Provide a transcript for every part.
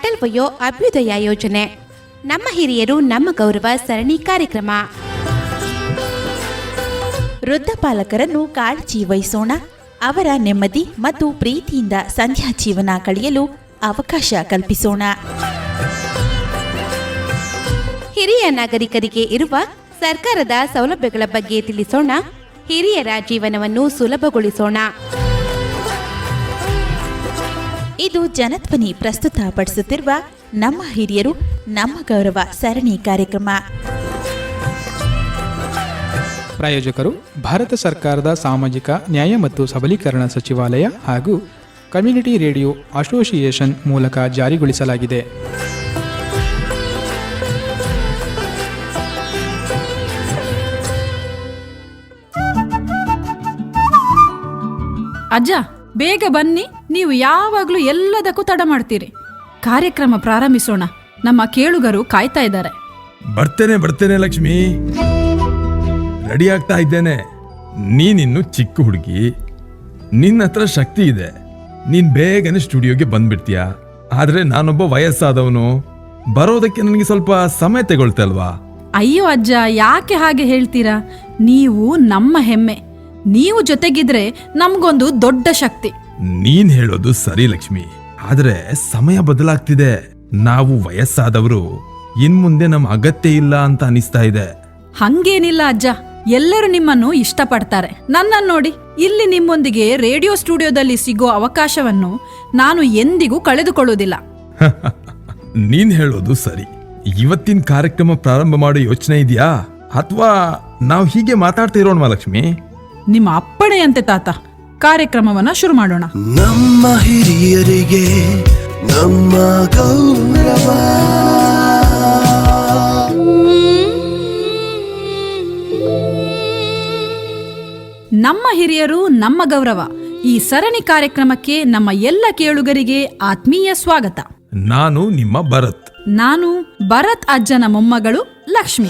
ಅಟಲ್ ವಯೋ ಅಭ್ಯುದಯ ಯೋಜನೆ. ನಮ್ಮ ಹಿರಿಯರು ನಮ್ಮ ಗೌರವ ಸರಣಿ ಕಾರ್ಯಕ್ರಮ. ವೃದ್ಧ ಪಾಲಕರನ್ನು ಕಾಳಜಿ ವಹಿಸೋಣ. ಅವರ ನೆಮ್ಮದಿ ಮತ್ತು ಪ್ರೀತಿಯಿಂದ ಸಂಧ್ಯಾ ಜೀವನ ಕಳೆಯಲು ಅವಕಾಶ ಕಲ್ಪಿಸೋಣ. ಹಿರಿಯ ನಾಗರಿಕರಿಗೆ ಇರುವ ಸರ್ಕಾರದ ಸೌಲಭ್ಯಗಳ ಬಗ್ಗೆ ತಿಳಿಸೋಣ. ಹಿರಿಯರ ಜೀವನವನ್ನು ಸುಲಭಗೊಳಿಸೋಣ. ಇದು ಜನಧ್ವನಿ ಪ್ರಸ್ತುತಪಡಿಸುತ್ತಿರುವ ನಮ್ಮ ಹಿರಿಯರು ನಮ್ಮ ಗೌರವ ಸರಣಿ ಕಾರ್ಯಕ್ರಮ. ಪ್ರಾಯೋಜಕರು ಭಾರತ ಸರ್ಕಾರದ ಸಾಮಾಜಿಕ ನ್ಯಾಯ ಮತ್ತು ಸಬಲೀಕರಣ ಸಚಿವಾಲಯ ಹಾಗೂ ಕಮ್ಯುನಿಟಿ ರೇಡಿಯೋ ಅಸೋಸಿಯೇಷನ್ ಮೂಲಕ ಜಾರಿಗೊಳಿಸಲಾಗಿದೆ. ಅಜ್ಜ ಬೇಗ ಬನ್ನಿ ನೀವು ಯಾವಾಗಲೂ ಎಲ್ಲದಕ್ಕೂ ತಡ ಮಾಡ್ತೀರಿ. ಕಾರ್ಯಕ್ರಮ ಪ್ರಾರಂಭಿಸೋಣ. ನಮ್ಮ ಕೇಳುಗರು ಕಾಯ್ತಾ ಇದ್ದಾರೆ. ಬರ್ತೇನೆ ಬರ್ತೇನೆ ಲಕ್ಷ್ಮಿ. ರೆಡಿ ಆಗ್ತಾ ಇದ್ದೇನೆ. ನೀನಿನ್ನು ಚಿಕ್ಕ ಹುಡುಗಿ. ನಿನ್ನ ಹತ್ರ ಶಕ್ತಿ ಇದೆ. ನೀನ್ ಬೇಗನೆ ಸ್ಟುಡಿಯೋಗೆ ಬಂದ್ಬಿಡ್ತೀಯ? ಆದ್ರೆ ನಾನೊಬ್ಬ ವಯಸ್ಸಾದವನು. ಬರೋದಕ್ಕೆ ನನಗೆ ಸ್ವಲ್ಪ ಸಮಯ ತಗೊಳ್ತಲ್ವಾ ಅಯ್ಯೋ ಅಜ್ಜ ಯಾಕೆ ಹಾಗೆ ಹೇಳ್ತೀರಾ? ನೀವು ನಮ್ಮ ಹೆಮ್ಮೆ. ನೀವು ಜೊತೆಗಿದ್ರೆ ನಮ್ಗೊಂದು ದೊಡ್ಡ ಶಕ್ತಿ. ನೀನ್ ಹೇಳೋದು ಸರಿ ಲಕ್ಷ್ಮಿ. ಆದ್ರೆ ಸಮಯ ಬದಲಾಗ್ತಿದೆ. ನಾವು ವಯಸ್ಸಾದವರು ಇನ್ಮುಂದೆ ನಮ್ ಅಗತ್ಯ ಇಲ್ಲ ಅಂತ ಅನಿಸ್ತಾ ಇದೆ. ಹಂಗೇನಿಲ್ಲ ಅಜ್ಜ. ಎಲ್ಲರೂ ನಿಮ್ಮನ್ನು ಇಷ್ಟಪಡ್ತಾರೆ. ನನ್ನನ್ನು ನೋಡಿ ಇಲ್ಲಿ ನಿಮ್ಮೊಂದಿಗೆ ರೇಡಿಯೋ ಸ್ಟುಡಿಯೋದಲ್ಲಿ ಸಿಗೋ ಅವಕಾಶವನ್ನು ನಾನು ಎಂದಿಗೂ ಕಳೆದುಕೊಳ್ಳುವುದಿಲ್ಲ. ನೀನ್ ಹೇಳೋದು ಸರಿ. ಇವತ್ತಿನ ಕಾರ್ಯಕ್ರಮ ಪ್ರಾರಂಭ ಮಾಡೋ ಯೋಚನೆ ಇದೆಯಾ? ಅಥವಾ ನಾವು ಹೀಗೆ ಮಾತಾಡ್ತಿರೋಣ ಲಕ್ಷ್ಮಿ? ನಿಮ್ಮ ಅಪ್ಪಣೆಯಂತೆ ತಾತ ಕಾರ್ಯಕ್ರಮವನ್ನ ಶುರು ಮಾಡೋಣ. ನಮ್ಮ ಹಿರಿಯರಿಗೆ ನಮ್ಮ ಗೌರವ. ನಮ್ಮ ಹಿರಿಯರು ನಮ್ಮ ಗೌರವ. ಈ ಸರಣಿ ಕಾರ್ಯಕ್ರಮಕ್ಕೆ ನಮ್ಮ ಎಲ್ಲ ಕೇಳುಗರಿಗೆ ಆತ್ಮೀಯ ಸ್ವಾಗತ. ನಾನು ನಿಮ್ಮ ಭರತ್. ನಾನು ಭರತ್ ಅಜ್ಜನ ಮೊಮ್ಮಗಳು ಲಕ್ಷ್ಮಿ.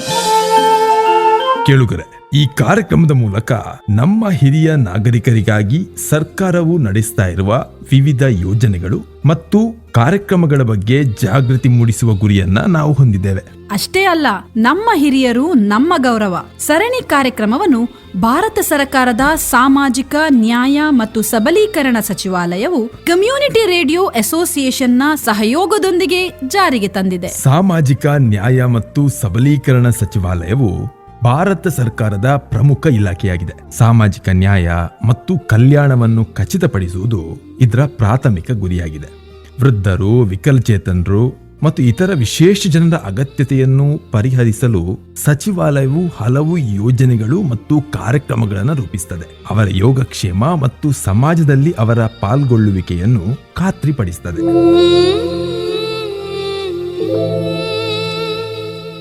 ಕೇಳುಗರೆ ಈ ಕಾರ್ಯಕ್ರಮದ ಮೂಲಕ ನಮ್ಮ ಹಿರಿಯ ನಾಗರಿಕರಿಗಾಗಿ ಸರ್ಕಾರವು ನಡೆಸ್ತಾ ಇರುವ ವಿವಿಧ ಯೋಜನೆಗಳು ಮತ್ತು ಕಾರ್ಯಕ್ರಮಗಳ ಬಗ್ಗೆ ಜಾಗೃತಿ ಮೂಡಿಸುವ ಗುರಿಯನ್ನ ನಾವು ಹೊಂದಿದ್ದೇವೆ. ಅಷ್ಟೇ ಅಲ್ಲ ನಮ್ಮ ಹಿರಿಯರು ನಮ್ಮ ಗೌರವ. ಸರಣಿ ಕಾರ್ಯಕ್ರಮವನ್ನು ಭಾರತ ಸರ್ಕಾರದ ಸಾಮಾಜಿಕ ನ್ಯಾಯ ಮತ್ತು ಸಬಲೀಕರಣ ಸಚಿವಾಲಯವು ಕಮ್ಯುನಿಟಿ ರೇಡಿಯೋ ಅಸೋಸಿಯೇಷನ್ನ ಸಹಯೋಗದೊಂದಿಗೆ ಜಾರಿಗೆ ತಂದಿದೆ. ಸಾಮಾಜಿಕ ನ್ಯಾಯ ಮತ್ತು ಸಬಲೀಕರಣ ಸಚಿವಾಲಯವು ಭಾರತ ಸರ್ಕಾರದ ಪ್ರಮುಖ ಇಲಾಖೆಯಾಗಿದೆ. ಸಾಮಾಜಿಕ ನ್ಯಾಯ ಮತ್ತು ಕಲ್ಯಾಣವನ್ನು ಖಚಿತಪಡಿಸುವುದು ಇದರ ಪ್ರಾಥಮಿಕ ಗುರಿಯಾಗಿದೆ. ವೃದ್ಧರು, ವಿಕಲಚೇತನರು ಮತ್ತು ಇತರ ವಿಶೇಷ ಜನರ ಅಗತ್ಯತೆಯನ್ನು ಪರಿಹರಿಸಲು ಸಚಿವಾಲಯವು ಹಲವು ಯೋಜನೆಗಳು ಮತ್ತು ಕಾರ್ಯಕ್ರಮಗಳನ್ನು ರೂಪಿಸುತ್ತದೆ. ಅವರ ಯೋಗಕ್ಷೇಮ ಮತ್ತು ಸಮಾಜದಲ್ಲಿ ಅವರ ಪಾಲ್ಗೊಳ್ಳುವಿಕೆಯನ್ನು ಖಾತ್ರಿಪಡಿಸುತ್ತದೆ.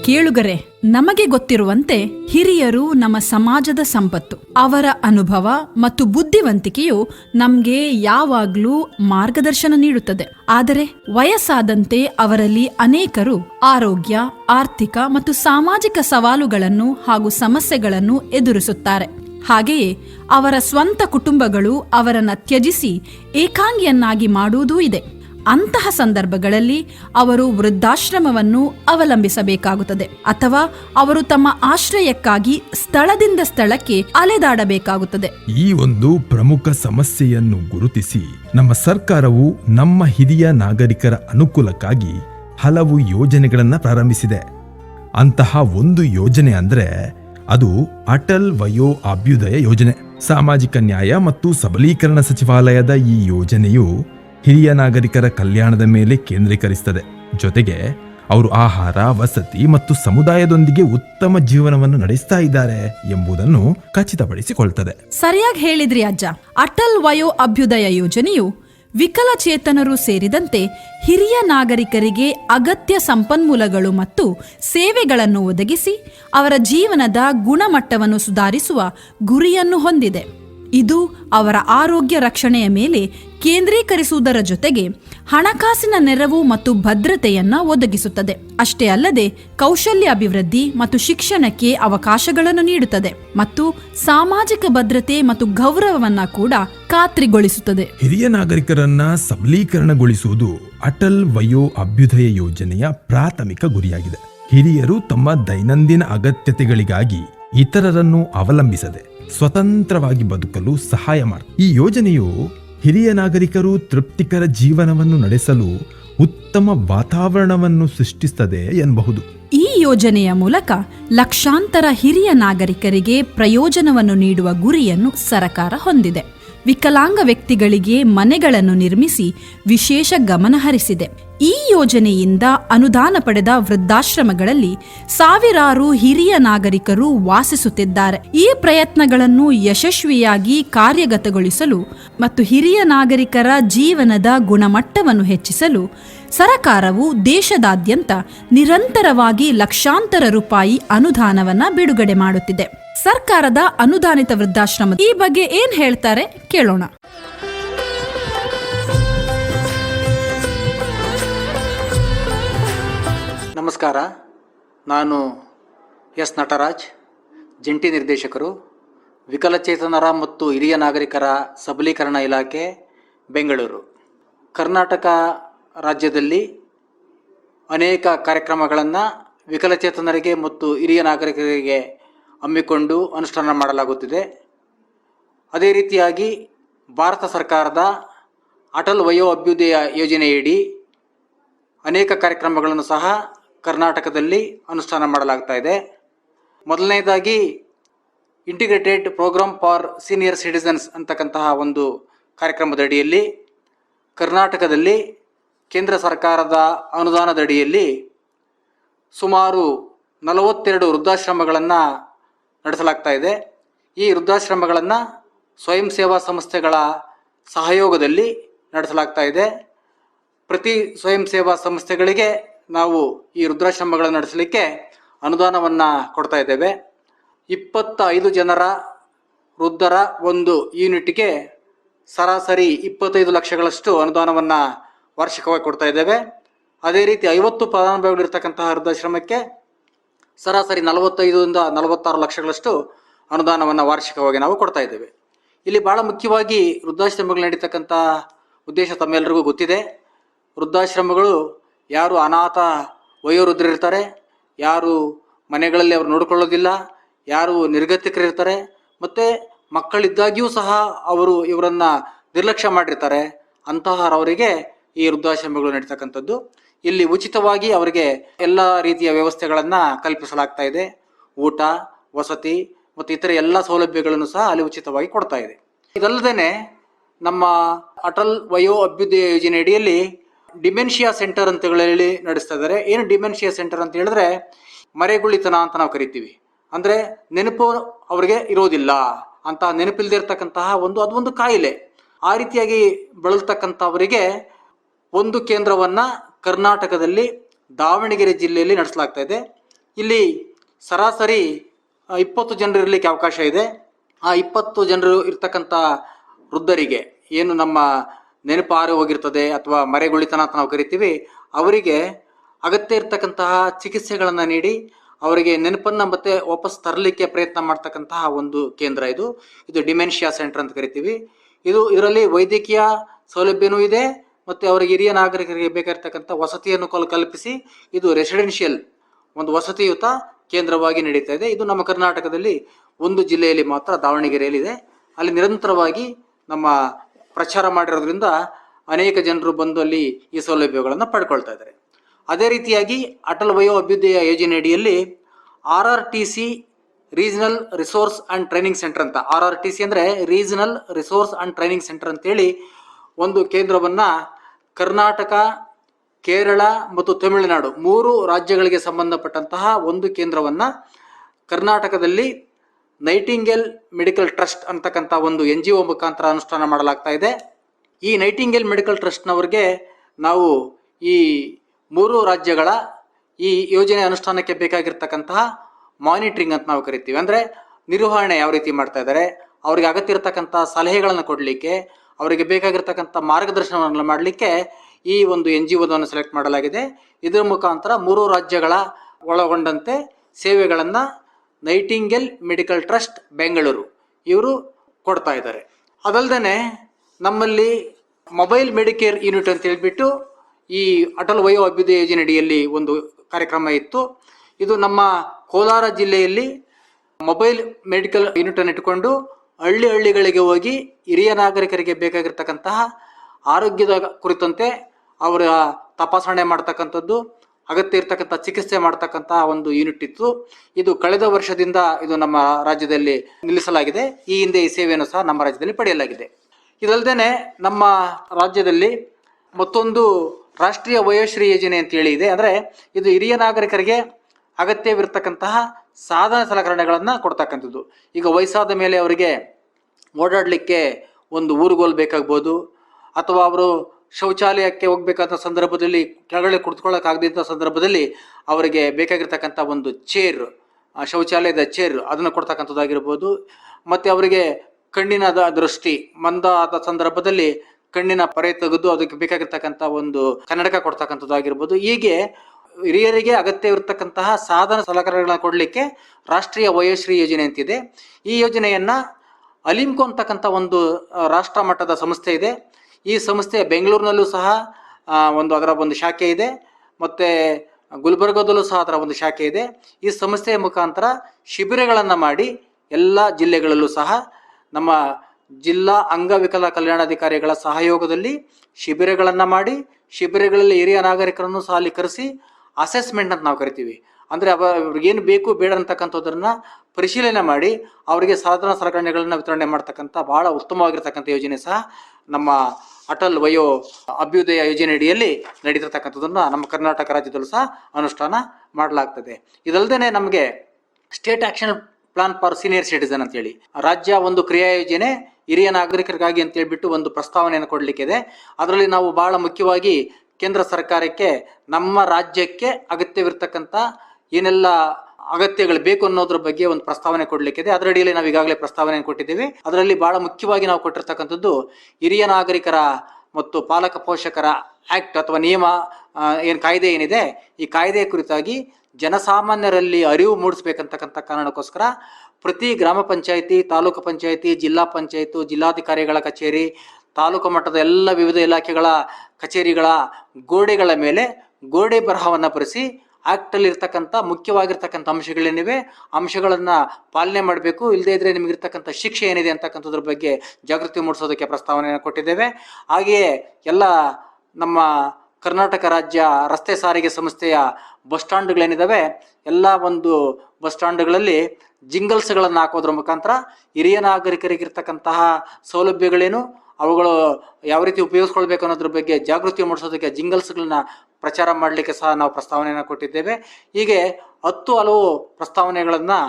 ಕೇಳುಗರೆ, ನಮಗೆ ಗೊತ್ತಿರುವಂತೆ ಹಿರಿಯರು ನಮ್ಮ ಸಮಾಜದ ಸಂಪತ್ತು. ಅವರ ಅನುಭವ ಮತ್ತು ಬುದ್ಧಿವಂತಿಕೆಯು ನಮ್ಗೆ ಯಾವಾಗ್ಲೂ ಮಾರ್ಗದರ್ಶನ ನೀಡುತ್ತದೆ. ಆದರೆ ವಯಸ್ಸಾದಂತೆ ಅವರಲ್ಲಿ ಅನೇಕರು ಆರೋಗ್ಯ, ಆರ್ಥಿಕ ಮತ್ತು ಸಾಮಾಜಿಕ ಸವಾಲುಗಳನ್ನು ಹಾಗೂ ಸಮಸ್ಯೆಗಳನ್ನು ಎದುರಿಸುತ್ತಾರೆ. ಹಾಗೆಯೇ ಅವರ ಸ್ವಂತ ಕುಟುಂಬಗಳು ಅವರನ್ನ ತ್ಯಜಿಸಿ ಏಕಾಂಗಿಯನ್ನಾಗಿ ಮಾಡುವುದೂ ಇದೆ. ಅಂತಹ ಸಂದರ್ಭಗಳಲ್ಲಿ ಅವರು ವೃದ್ಧಾಶ್ರಮವನ್ನು ಅವಲಂಬಿಸಬೇಕಾಗುತ್ತದೆ ಅಥವಾ ಅವರು ತಮ್ಮ ಆಶ್ರಯಕ್ಕಾಗಿ ಸ್ಥಳದಿಂದ ಸ್ಥಳಕ್ಕೆ ಅಲೆದಾಡಬೇಕಾಗುತ್ತದೆ. ಈ ಒಂದು ಪ್ರಮುಖ ಸಮಸ್ಯೆಯನ್ನು ಗುರುತಿಸಿ ನಮ್ಮ ಸರ್ಕಾರವು ನಮ್ಮ ಹಿರಿಯ ನಾಗರಿಕರ ಅನುಕೂಲಕ್ಕಾಗಿ ಹಲವು ಯೋಜನೆಗಳನ್ನು ಪ್ರಾರಂಭಿಸಿದೆ. ಅಂತಹ ಒಂದು ಯೋಜನೆ ಅಂದರೆ ಅದು ಅಟಲ್ ವಯೋ ಅಭ್ಯುದಯ ಯೋಜನೆ. ಸಾಮಾಜಿಕ ನ್ಯಾಯ ಮತ್ತು ಸಬಲೀಕರಣ ಸಚಿವಾಲಯದ ಈ ಯೋಜನೆಯು ಹಿರಿಯ ನಾಗರಿಕರ ಕಲ್ಯಾಣದ ಮೇಲೆ ಕೇಂದ್ರೀಕರಿಸುತ್ತದೆ ಜೊತೆಗೆ ಅವರು ಆಹಾರ, ವಸತಿ ಮತ್ತು ಸಮುದಾಯದೊಂದಿಗೆ ಉತ್ತಮ ಜೀವನವನ್ನು ನಡೆಸ್ತಾ ಇದ್ದಾರೆ ಎಂಬುದನ್ನು ಖಚಿತಪಡಿಸಿಕೊಳ್ತದೆ. ಸರಿಯಾಗಿ ಹೇಳಿದ್ರಿ ಅಜ್ಜ. ಅಟಲ್ ವಯೋ ಅಭ್ಯುದಯ ಯೋಜನೆಯು ವಿಕಲಚೇತನರು ಸೇರಿದಂತೆ ಹಿರಿಯ ನಾಗರಿಕರಿಗೆ ಅಗತ್ಯ ಸಂಪನ್ಮೂಲಗಳು ಮತ್ತು ಸೇವೆಗಳನ್ನು ಒದಗಿಸಿ ಅವರ ಜೀವನದ ಗುಣಮಟ್ಟವನ್ನು ಸುಧಾರಿಸುವ ಗುರಿಯನ್ನು ಹೊಂದಿದೆ. ಇದು ಅವರ ಆರೋಗ್ಯ ರಕ್ಷಣೆಯ ಮೇಲೆ ಕೇಂದ್ರೀಕರಿಸುವುದರ ಜೊತೆಗೆ ಹಣಕಾಸಿನ ನೆರವು ಮತ್ತು ಭದ್ರತೆಯನ್ನು ಒದಗಿಸುತ್ತದೆ. ಅಷ್ಟೇ ಅಲ್ಲದೆ ಕೌಶಲ್ಯ ಅಭಿವೃದ್ಧಿ ಮತ್ತು ಶಿಕ್ಷಣಕ್ಕೆ ಅವಕಾಶಗಳನ್ನು ನೀಡುತ್ತದೆ ಮತ್ತು ಸಾಮಾಜಿಕ ಭದ್ರತೆ ಮತ್ತು ಗೌರವವನ್ನ ಕೂಡ ಖಾತ್ರಿಗೊಳಿಸುತ್ತದೆ. ಹಿರಿಯ ನಾಗರಿಕರನ್ನ ಸಬಲೀಕರಣಗೊಳಿಸುವುದು ಅಟಲ್ ವಯೋ ಅಭ್ಯುದಯ ಯೋಜನೆಯ ಪ್ರಾಥಮಿಕ ಗುರಿಯಾಗಿದೆ. ಹಿರಿಯರು ತಮ್ಮ ದೈನಂದಿನ ಅಗತ್ಯತೆಗಳಿಗಾಗಿ ಇತರರನ್ನು ಅವಲಂಬಿಸದೆ ಸ್ವತಂತ್ರವಾಗಿ ಬದುಕಲು ಸಹಾಯ ಮಾಡ. ಈ ಯೋಜನೆಯು ಹಿರಿಯ ನಾಗರಿಕರು ತೃಪ್ತಿಕರ ಜೀವನವನ್ನು ನಡೆಸಲು ಉತ್ತಮ ವಾತಾವರಣವನ್ನು ಸೃಷ್ಟಿಸುತ್ತದೆ ಎನ್ನಬಹುದು ಈ ಯೋಜನೆಯ ಮೂಲಕ ಲಕ್ಷಾಂತರ ಹಿರಿಯ ನಾಗರಿಕರಿಗೆ ಪ್ರಯೋಜನವನ್ನು ನೀಡುವ ಗುರಿಯನ್ನು ಸರಕಾರ ಹೊಂದಿದೆ. ವಿಕಲಾಂಗ ವ್ಯಕ್ತಿಗಳಿಗೆ ಮನೆಗಳನ್ನು ನಿರ್ಮಿಸಿ ವಿಶೇಷ ಗಮನ ಹರಿಸಿದೆ. ಈ ಯೋಜನೆಯಿಂದ ಅನುದಾನ ಪಡೆದ ವೃದ್ಧಾಶ್ರಮಗಳಲ್ಲಿ ಸಾವಿರಾರು ಹಿರಿಯ ನಾಗರಿಕರು ವಾಸಿಸುತ್ತಿದ್ದಾರೆ. ಈ ಪ್ರಯತ್ನಗಳನ್ನು ಯಶಸ್ವಿಯಾಗಿ ಕಾರ್ಯಗತಗೊಳಿಸಲು ಮತ್ತು ಹಿರಿಯ ನಾಗರಿಕರ ಜೀವನದ ಗುಣಮಟ್ಟವನ್ನು ಹೆಚ್ಚಿಸಲು ಸರಕಾರವು ದೇಶದಾದ್ಯಂತ ನಿರಂತರವಾಗಿ ಲಕ್ಷಾಂತರ ರೂಪಾಯಿ ಅನುದಾನವನ್ನ ಬಿಡುಗಡೆ ಮಾಡುತ್ತಿದೆ. ಸರ್ಕಾರದ ಅನುದಾನಿತ ವೃದ್ಧಾಶ್ರಮ ಈ ಬಗ್ಗೆ ಏನ್ ಹೇಳ್ತಾರೆ ಕೇಳೋಣ. ನಮಸ್ಕಾರ. ನಾನು ಎಸ್ ನಟರಾಜ್, ಜಂಟಿ ನಿರ್ದೇಶಕರು, ವಿಕಲಚೇತನರ ಮತ್ತು ಹಿರಿಯ ನಾಗರಿಕರ ಸಬಲೀಕರಣ ಇಲಾಖೆ, ಬೆಂಗಳೂರು. ಕರ್ನಾಟಕ ರಾಜ್ಯದಲ್ಲಿ ಅನೇಕ ಕಾರ್ಯಕ್ರಮಗಳನ್ನು ವಿಕಲಚೇತನರಿಗೆ ಮತ್ತು ಹಿರಿಯ ನಾಗರಿಕರಿಗೆ ಹಮ್ಮಿಕೊಂಡು ಅನುಷ್ಠಾನ ಮಾಡಲಾಗುತ್ತಿದೆ. ಅದೇ ರೀತಿಯಾಗಿ ಭಾರತ ಸರ್ಕಾರದ ಅಟಲ್ ವಯೋ ಅಭ್ಯುದಯ ಯೋಜನೆಯಡಿ ಅನೇಕ ಕಾರ್ಯಕ್ರಮಗಳನ್ನು ಸಹ ಕರ್ನಾಟಕದಲ್ಲಿ ಅನುಷ್ಠಾನ ಮಾಡಲಾಗ್ತಾ ಇದೆ. ಮೊದಲನೇದಾಗಿ integrated programme for senior citizens ಅಂತಕ್ಕಂತಹ ಒಂದು ಕಾರ್ಯಕ್ರಮದ ಅಡಿಯಲ್ಲಿ ಕರ್ನಾಟಕದಲ್ಲಿ ಕೇಂದ್ರ ಸರ್ಕಾರದ ಅನುದಾನದ ಅಡಿಯಲ್ಲಿ ಸುಮಾರು ನಲವತ್ತೆರಡು ವೃದ್ಧಾಶ್ರಮಗಳನ್ನು ನಡೆಸಲಾಗ್ತಾ ಇದೆ. ಈ ವೃದ್ಧಾಶ್ರಮಗಳನ್ನು ಸ್ವಯಂ ಸೇವಾ ಸಂಸ್ಥೆಗಳ ಸಹಯೋಗದಲ್ಲಿ ನಡೆಸಲಾಗ್ತಾ ಇದೆ. ಪ್ರತಿ ಸ್ವಯಂ ಸೇವಾ ಸಂಸ್ಥೆಗಳಿಗೆ ನಾವು ಈ ರುದ್ರಾಶ್ರಮಗಳನ್ನು ನಡೆಸಲಿಕ್ಕೆ ಅನುದಾನವನ್ನು ಕೊಡ್ತಾ ಇದ್ದೇವೆ. ಇಪ್ಪತ್ತ ಐದು ಜನರ ವೃದ್ಧರ ಒಂದು ಯೂನಿಟ್ಗೆ ಸರಾಸರಿ ಇಪ್ಪತ್ತೈದು ಲಕ್ಷಗಳಷ್ಟು ಅನುದಾನವನ್ನು ವಾರ್ಷಿಕವಾಗಿ ಕೊಡ್ತಾ ಇದ್ದೇವೆ. ಅದೇ ರೀತಿ ಐವತ್ತು ಫಲಾನುಭವಿಗಳಿರ್ತಕ್ಕಂತಹ ವೃದ್ಧಾಶ್ರಮಕ್ಕೆ ಸರಾಸರಿ ನಲವತ್ತೈದರಿಂದ ನಲವತ್ತಾರು ಲಕ್ಷಗಳಷ್ಟು ಅನುದಾನವನ್ನು ವಾರ್ಷಿಕವಾಗಿ ನಾವು ಕೊಡ್ತಾ ಇದ್ದೇವೆ. ಇಲ್ಲಿ ಭಾಳ ಮುಖ್ಯವಾಗಿ ವೃದ್ಧಾಶ್ರಮಗಳು ನಡೀತಕ್ಕಂಥ ಉದ್ದೇಶ ತಮ್ಮೆಲ್ಲರಿಗೂ ಗೊತ್ತಿದೆ. ವೃದ್ಧಾಶ್ರಮಗಳು ಯಾರು ಅನಾಥ ವಯೋವೃದ್ಧರಿರ್ತಾರೆ, ಯಾರು ಮನೆಗಳಲ್ಲಿ ಅವರು ನೋಡಿಕೊಳ್ಳೋದಿಲ್ಲ, ಯಾರು ನಿರ್ಗತಿಕರಿರ್ತಾರೆ, ಮತ್ತು ಮಕ್ಕಳಿದ್ದಾಗಿಯೂ ಸಹ ಅವರು ಇವರನ್ನು ನಿರ್ಲಕ್ಷ್ಯ ಮಾಡಿರ್ತಾರೆ. ಅಂತಹವರಿಗೆ ಈ ವೃದ್ಧಾಶ್ರಮಗಳು ನಡೀತಕ್ಕಂಥದ್ದು. ಇಲ್ಲಿ ಉಚಿತವಾಗಿ ಅವರಿಗೆ ಎಲ್ಲ ರೀತಿಯ ವ್ಯವಸ್ಥೆಗಳನ್ನು ಕಲ್ಪಿಸಲಾಗ್ತಾ ಇದೆ. ಊಟ, ವಸತಿ ಮತ್ತು ಇತರ ಎಲ್ಲ ಸೌಲಭ್ಯಗಳನ್ನು ಸಹ ಅಲ್ಲಿ ಉಚಿತವಾಗಿ ಕೊಡ್ತಾ ಇದೆ. ಇದಲ್ಲದೆ ನಮ್ಮ ಅಟಲ್ ವಯೋ ಅಭ್ಯುದಯ ಯೋಜನೆ ಅಡಿಯಲ್ಲಿ ಡಿಮೆನ್ಷಿಯಾ ಸೆಂಟರ್ ಅಂತ ಹೇಳಿ ನಡೆಸ್ತಾ ಇದ್ದಾರೆ. ಏನು ಡಿಮೆನ್ಷಿಯಾ ಸೆಂಟರ್ ಅಂತ ಹೇಳಿದ್ರೆ ಮರೆಗುಳಿತನ ಅಂತ ನಾವು ಕರಿತೀವಿ. ಅಂದರೆ ನೆನಪು ಅವರಿಗೆ ಇರೋದಿಲ್ಲ ಅಂತ ನೆನಪಿಲ್ಲದೆ ಇರತಕ್ಕಂತಹ ಒಂದು ಅದೊಂದು ಕಾಯಿಲೆ. ಆ ರೀತಿಯಾಗಿ ಬಳಲ್ತಕ್ಕಂಥವರಿಗೆ ಒಂದು ಕೇಂದ್ರವನ್ನು ಕರ್ನಾಟಕದಲ್ಲಿ ದಾವಣಗೆರೆ ಜಿಲ್ಲೆಯಲ್ಲಿ ನಡೆಸಲಾಗ್ತಾ ಇದೆ. ಇಲ್ಲಿ ಸರಾಸರಿ ಇಪ್ಪತ್ತು ಜನರು ಇರಲಿಕ್ಕೆ ಅವಕಾಶ ಇದೆ. ಆ ಇಪ್ಪತ್ತು ಜನರು ಇರ್ತಕ್ಕಂಥ ವೃದ್ಧರಿಗೆ ಏನು ನಮ್ಮ ನೆನಪು ಹಾರಿ ಹೋಗಿರ್ತದೆ ಅಥವಾ ಮರೆಗುಳಿತನ ಅಂತ ನಾವು ಕರಿತೀವಿ, ಅವರಿಗೆ ಅಗತ್ಯ ಇರ್ತಕ್ಕಂತಹ ಚಿಕಿತ್ಸೆಗಳನ್ನು ನೀಡಿ ಅವರಿಗೆ ನೆನಪನ್ನು ಮತ್ತೆ ವಾಪಸ್ ತರಲಿಕ್ಕೆ ಪ್ರಯತ್ನ ಮಾಡ್ತಕ್ಕಂತಹ ಒಂದು ಕೇಂದ್ರ ಇದು. ಇದು ಡಿಮೆನ್ಷಿಯಾ ಸೆಂಟರ್ ಅಂತ ಕರಿತೀವಿ. ಇದು ಇದರಲ್ಲಿ ವೈದ್ಯಕೀಯ ಸೌಲಭ್ಯನೂ ಇದೆ ಮತ್ತು ಅವರಿಗೆ ಹಿರಿಯ ನಾಗರಿಕರಿಗೆ ಬೇಕಾಗಿರ್ತಕ್ಕಂಥ ವಸತಿಯನ್ನು ಕಲ್, ಕಲ್ಪಿಸಿ ಇದು ರೆಸಿಡೆನ್ಷಿಯಲ್ ಒಂದು ವಸತಿಯುತ ಕೇಂದ್ರವಾಗಿ ನಡೀತಾ ಇದೆ. ಇದು ನಮ್ಮ ಕರ್ನಾಟಕದಲ್ಲಿ ಒಂದು ಜಿಲ್ಲೆಯಲ್ಲಿ ಮಾತ್ರ ದಾವಣಗೆರೆಯಲ್ಲಿ ಇದೆ ಅಲ್ಲಿ ನಿರಂತರವಾಗಿ ನಮ್ಮ ಪ್ರಚಾರ ಮಾಡಿರೋದ್ರಿಂದ ಅನೇಕ ಜನರು ಬಂದು ಅಲ್ಲಿ ಈ ಸೌಲಭ್ಯಗಳನ್ನು ಪಡ್ಕೊಳ್ತಾ ಇದ್ದಾರೆ. ಅದೇ ರೀತಿಯಾಗಿ ಅಟಲ್ ವಯೋ ಅಭ್ಯುದಯ ಯೋಜನೆ ಅಡಿಯಲ್ಲಿ R R T C regional resource and training centre ಅಂತ, ಆರ್ ಆರ್ ಟಿ ಸಿ ಅಂದರೆ regional resource and training centre ಅಂತೇಳಿ ಒಂದು ಕೇಂದ್ರವನ್ನು ಕರ್ನಾಟಕ, ಕೇರಳ ಮತ್ತು ತಮಿಳುನಾಡು ಮೂರು ರಾಜ್ಯಗಳಿಗೆ ಸಂಬಂಧಪಟ್ಟಂತಹ ಒಂದು ಕೇಂದ್ರವನ್ನು ಕರ್ನಾಟಕದಲ್ಲಿ ನೈಟಿಂಗೇಲ್ ಮೆಡಿಕಲ್ ಟ್ರಸ್ಟ್ ಅಂತಕ್ಕಂಥ ಒಂದು ಎನ್ ಜಿ ಒ ಮುಖಾಂತರ ಅನುಷ್ಠಾನ ಮಾಡಲಾಗ್ತಾ ಇದೆ. ಈ ನೈಟಿಂಗೆಲ್ ಮೆಡಿಕಲ್ ಟ್ರಸ್ಟ್ನವ್ರಿಗೆ ನಾವು ಈ ಮೂರು ರಾಜ್ಯಗಳ ಈ ಯೋಜನೆ ಅನುಷ್ಠಾನಕ್ಕೆ ಬೇಕಾಗಿರ್ತಕ್ಕಂತಹ ಮಾನಿಟ್ರಿಂಗ್ ಅಂತ ನಾವು ಕರಿತೀವಿ. ಅಂದರೆ ನಿರ್ವಹಣೆ ಯಾವ ರೀತಿ ಮಾಡ್ತಾ ಇದ್ದಾರೆ, ಅವರಿಗೆ ಅಗತ್ಯ ಇರತಕ್ಕಂಥ ಸಲಹೆಗಳನ್ನು ಕೊಡಲಿಕ್ಕೆ, ಅವರಿಗೆ ಬೇಕಾಗಿರ್ತಕ್ಕಂಥ ಮಾರ್ಗದರ್ಶನವನ್ನು ಮಾಡಲಿಕ್ಕೆ ಈ ಒಂದು ಎನ್ ಜಿ ಒದನ್ನು ಸೆಲೆಕ್ಟ್ ಮಾಡಲಾಗಿದೆ. ಇದರ ಮುಖಾಂತರ ಮೂರು ರಾಜ್ಯಗಳ ಒಳಗೊಂಡಂತೆ ಸೇವೆಗಳನ್ನು ನೈಟಿಂಗೆಲ್ ಮೆಡಿಕಲ್ ಟ್ರಸ್ಟ್ ಬೆಂಗಳೂರು. ಇವರು ಕೊಡ್ತಾ ಇದ್ದಾರೆ. ಅದಲ್ಲದೆ ನಮ್ಮಲ್ಲಿ ಮೊಬೈಲ್ ಮೆಡಿಕೇರ್ ಯೂನಿಟ್ ಅಂತ ಹೇಳಿಬಿಟ್ಟು ಈ ಅಟಲ್ ವಯೋ ಅಭ್ಯುದಯ ಯೋಜನೆ ಅಡಿಯಲ್ಲಿ ಒಂದು ಕಾರ್ಯಕ್ರಮ ಇತ್ತು. ಇದು ನಮ್ಮ ಕೋಲಾರ ಜಿಲ್ಲೆಯಲ್ಲಿ ಮೊಬೈಲ್ ಮೆಡಿಕಲ್ ಯೂನಿಟ್ ಅನ್ನು ಇಟ್ಟುಕೊಂಡು ಹಳ್ಳಿ ಹಳ್ಳಿಗಳಿಗೆ ಹೋಗಿ ಹಿರಿಯ ನಾಗರಿಕರಿಗೆ ಬೇಕಾಗಿರ್ತಕ್ಕಂತಹ ಆರೋಗ್ಯದ ಕುರಿತಂತೆ ಅವರ ತಪಾಸಣೆ ಮಾಡ್ತಕ್ಕಂಥದ್ದು. ಅಗತ್ಯ ಇರತಕ್ಕಂಥ ಚಿಕಿತ್ಸೆ ಮಾಡ್ತಕ್ಕಂಥ ಒಂದು ಯೂನಿಟ್ ಇತ್ತು. ಇದು ಕಳೆದ ವರ್ಷದಿಂದ ಇದು ನಮ್ಮ ರಾಜ್ಯದಲ್ಲಿ ನಿಲ್ಲಿಸಲಾಗಿದೆ. ಈ ಹಿಂದೆ ಈ ಸೇವೆಯನ್ನು ಸಹ ನಮ್ಮ ರಾಜ್ಯದಲ್ಲಿ ಪಡೆಯಲಾಗಿದೆ. ಇದಲ್ಲದೆ ನಮ್ಮ ರಾಜ್ಯದಲ್ಲಿ ಮತ್ತೊಂದು ರಾಷ್ಟ್ರೀಯ ವಯೋಶ್ರೀ ಯೋಜನೆ ಅಂತೇಳಿ ಇದೆ. ಅಂದರೆ ಇದು ಹಿರಿಯ ನಾಗರಿಕರಿಗೆ ಅಗತ್ಯವಿರತಕ್ಕಂತಹ ಸಾಧನ ಸಲಕರಣೆಗಳನ್ನು ಕೊಡ್ತಕ್ಕಂಥದ್ದು. ಈಗ ವಯಸ್ಸಾದ ಮೇಲೆ ಅವರಿಗೆ ಓಡಾಡಲಿಕ್ಕೆ ಒಂದು ಊರುಗೋಲು ಬೇಕಾಗ್ಬೋದು, ಅಥವಾ ಅವರು ಶೌಚಾಲಯಕ್ಕೆ ಹೋಗ್ಬೇಕಾದ ಸಂದರ್ಭದಲ್ಲಿ, ಕೆಳಗಡೆ ಕುಳಿತುಕೊಳ್ಳೋಕ್ಕಾಗದಿದ್ದ ಸಂದರ್ಭದಲ್ಲಿ ಅವರಿಗೆ ಬೇಕಾಗಿರ್ತಕ್ಕಂಥ ಒಂದು ಚೇರ್ ಶೌಚಾಲಯದ ಚೇರ್ ಅದನ್ನು ಕೊಡ್ತಕ್ಕಂಥದ್ದಾಗಿರ್ಬೋದು. ಮತ್ತು ಅವರಿಗೆ ಕಣ್ಣಿನ ದೃಷ್ಟಿ, ಮಂದ ಆದ ಸಂದರ್ಭದಲ್ಲಿ ಕಣ್ಣಿನ ಪರೆ ತೆಗೆದು ಅದಕ್ಕೆ ಬೇಕಾಗಿರ್ತಕ್ಕಂಥ ಒಂದು ಕನ್ನಡಕ ಕೊಡ್ತಕ್ಕಂಥದ್ದಾಗಿರ್ಬೋದು. ಹೀಗೆ ಹಿರಿಯರಿಗೆ ಅಗತ್ಯವಿರ್ತಕ್ಕಂತಹ ಸಾಧನ ಸಲಕರಣೆಗಳನ್ನ ಕೊಡಲಿಕ್ಕೆ ರಾಷ್ಟ್ರೀಯ ವಯೋಶ್ರೀ ಯೋಜನೆ ಅಂತಿದೆ. ಈ ಯೋಜನೆಯನ್ನು ಅಲಿಂಕೋ ಅಂತಕ್ಕಂಥ ಒಂದು ರಾಷ್ಟ್ರ ಮಟ್ಟದ ಸಂಸ್ಥೆ ಇದೆ. ಈ ಸಂಸ್ಥೆ ಬೆಂಗಳೂರಿನಲ್ಲೂ ಸಹ ಒಂದು ಅದರ ಒಂದು ಶಾಖೆ ಇದೆ. ಮತ್ತು ಗುಲ್ಬರ್ಗದಲ್ಲೂ ಸಹ ಅದರ ಒಂದು ಶಾಖೆ ಇದೆ. ಈ ಸಂಸ್ಥೆಯ ಮುಖಾಂತರ ಶಿಬಿರಗಳನ್ನು ಮಾಡಿ ಎಲ್ಲ ಜಿಲ್ಲೆಗಳಲ್ಲೂ ಸಹ ನಮ್ಮ ಜಿಲ್ಲಾ ಅಂಗವಿಕಲ ಕಲ್ಯಾಣಾಧಿಕಾರಿಗಳ ಸಹಯೋಗದಲ್ಲಿ ಶಿಬಿರಗಳನ್ನು ಮಾಡಿ, ಶಿಬಿರಗಳಲ್ಲಿ ಹಿರಿಯ ನಾಗರಿಕರನ್ನು ಸಹ ಅಲ್ಲಿ ಕರೆಸಿ ಅಸೆಸ್ಮೆಂಟ್ ಅಂತ ನಾವು ಕರಿತೀವಿ. ಅಂದರೆ ಅವ ಅವ್ರಿಗೇನು ಬೇಕು ಬೇಡ ಅಂತಕ್ಕಂಥದ್ದನ್ನು ಪರಿಶೀಲನೆ ಮಾಡಿ ಅವರಿಗೆ ಸಾಧನ ಸಲಕರಣೆಗಳನ್ನು ವಿತರಣೆ ಮಾಡ್ತಕ್ಕಂಥ ಭಾಳ ಉತ್ತಮವಾಗಿರ್ತಕ್ಕಂಥ ಯೋಜನೆ ಸಹ ನಮ್ಮ ಅಟಲ್ ವಯೋ ಅಭ್ಯುದಯ ಯೋಜನೆ ಅಡಿಯಲ್ಲಿ ನಡೀತಿರ್ತಕ್ಕಂಥದ್ದನ್ನು ನಮ್ಮ ಕರ್ನಾಟಕ ರಾಜ್ಯದಲ್ಲೂ ಸಹ ಅನುಷ್ಠಾನ ಮಾಡಲಾಗ್ತದೆ. ಇದಲ್ಲದೆ ನಮಗೆ state action plan for senior citizen ಅಂತೇಳಿ, ರಾಜ್ಯ ಒಂದು ಕ್ರಿಯಾ ಯೋಜನೆ, ಹಿರಿಯ ನಾಗರಿಕರಿಗಾಗಿ ಅಂತ ಹೇಳ್ಬಿಟ್ಟು ಒಂದು ಪ್ರಸ್ತಾವನೆಯನ್ನು ಕೊಡಲಿಕ್ಕಿದೆ. ಅದರಲ್ಲಿ ನಾವು ಬಹಳ ಮುಖ್ಯವಾಗಿ ಕೇಂದ್ರ ಸರ್ಕಾರಕ್ಕೆ ನಮ್ಮ ರಾಜ್ಯಕ್ಕೆ ಅಗತ್ಯವಿರ್ತಕ್ಕಂಥ ಏನೆಲ್ಲ ಅಗತ್ಯಗಳು ಬೇಕು ಅನ್ನೋದ್ರ ಬಗ್ಗೆ ಒಂದು ಪ್ರಸ್ತಾವನೆ ಕೊಡಲಿಕ್ಕಿದೆ. ಅದರಡಿಯಲ್ಲಿ ನಾವು ಈಗಾಗಲೇ ಪ್ರಸ್ತಾವನೆ ಕೊಟ್ಟಿದ್ದೀವಿ. ಅದರಲ್ಲಿ ಬಹಳ ಮುಖ್ಯವಾಗಿ ನಾವು ಕೊಟ್ಟಿರ್ತಕ್ಕಂಥದ್ದು ಹಿರಿಯ ನಾಗರಿಕರ ಮತ್ತು ಪಾಲಕ ಪೋಷಕರ ಆಕ್ಟ್ ಅಥವಾ ನಿಯಮ ಏನು ಕಾಯ್ದೆ ಏನಿದೆ, ಈ ಕಾಯ್ದೆಯ ಕುರಿತಾಗಿ ಜನಸಾಮಾನ್ಯರಲ್ಲಿ ಅರಿವು ಮೂಡಿಸ್ಬೇಕಂತಕ್ಕಂಥ ಕಾರಣಕ್ಕೋಸ್ಕರ ಪ್ರತಿ ಗ್ರಾಮ ಪಂಚಾಯಿತಿ, ತಾಲೂಕು ಪಂಚಾಯಿತಿ, ಜಿಲ್ಲಾ ಪಂಚಾಯತು, ಜಿಲ್ಲಾಧಿಕಾರಿಗಳ ಕಚೇರಿ, ತಾಲೂಕು ಮಟ್ಟದ ಎಲ್ಲ ವಿವಿಧ ಇಲಾಖೆಗಳ ಕಚೇರಿಗಳ ಗೋಡೆಗಳ ಮೇಲೆ ಗೋಡೆ ಬರಹವನ್ನು ಬರೆಸಿ ಆ್ಯಕ್ಟಲ್ಲಿ ಇರ್ತಕ್ಕಂಥ ಮುಖ್ಯವಾಗಿರ್ತಕ್ಕಂಥ ಅಂಶಗಳೇನಿವೆ ಅಂಶಗಳನ್ನು ಪಾಲನೆ ಮಾಡಬೇಕು. ಇಲ್ಲದೇ ಇದ್ದರೆ ನಿಮಗಿರ್ತಕ್ಕಂಥ ಶಿಕ್ಷೆ ಏನಿದೆ ಅಂತಕ್ಕಂಥದ್ರ ಬಗ್ಗೆ ಜಾಗೃತಿ ಮೂಡಿಸೋದಕ್ಕೆ ಪ್ರಸ್ತಾವನೆಯನ್ನು ಕೊಟ್ಟಿದ್ದೇವೆ. ಹಾಗೆಯೇ ಎಲ್ಲ ನಮ್ಮ ಕರ್ನಾಟಕ ರಾಜ್ಯ ರಸ್ತೆ ಸಾರಿಗೆ ಸಂಸ್ಥೆಯ ಬಸ್ ಸ್ಟ್ಯಾಂಡ್ಗಳೇನಿದ್ದಾವೆ ಎಲ್ಲ ಒಂದು ಬಸ್ ಸ್ಟ್ಯಾಂಡ್ಗಳಲ್ಲಿ ಜಿಂಗಲ್ಸ್ಗಳನ್ನು ಹಾಕೋದ್ರ ಮುಖಾಂತರ ಹಿರಿಯ ನಾಗರಿಕರಿಗಿರ್ತಕ್ಕಂತಹ ಸೌಲಭ್ಯಗಳೇನು, ಅವುಗಳು ಯಾವ ರೀತಿ ಉಪಯೋಗಿಸ್ಕೊಳ್ಬೇಕು ಅನ್ನೋದ್ರ ಬಗ್ಗೆ ಜಾಗೃತಿ ಮೂಡಿಸೋದಕ್ಕೆ ಜಿಂಗಲ್ಸ್ಗಳನ್ನ ಪ್ರಚಾರ ಮಾಡಲಿಕ್ಕೆ ಸಹ ನಾವು ಪ್ರಸ್ತಾವನೆಯನ್ನು ಕೊಟ್ಟಿದ್ದೇವೆ. ಹೀಗೆ ಹತ್ತು ಹಲವು ಪ್ರಸ್ತಾವನೆಗಳನ್ನು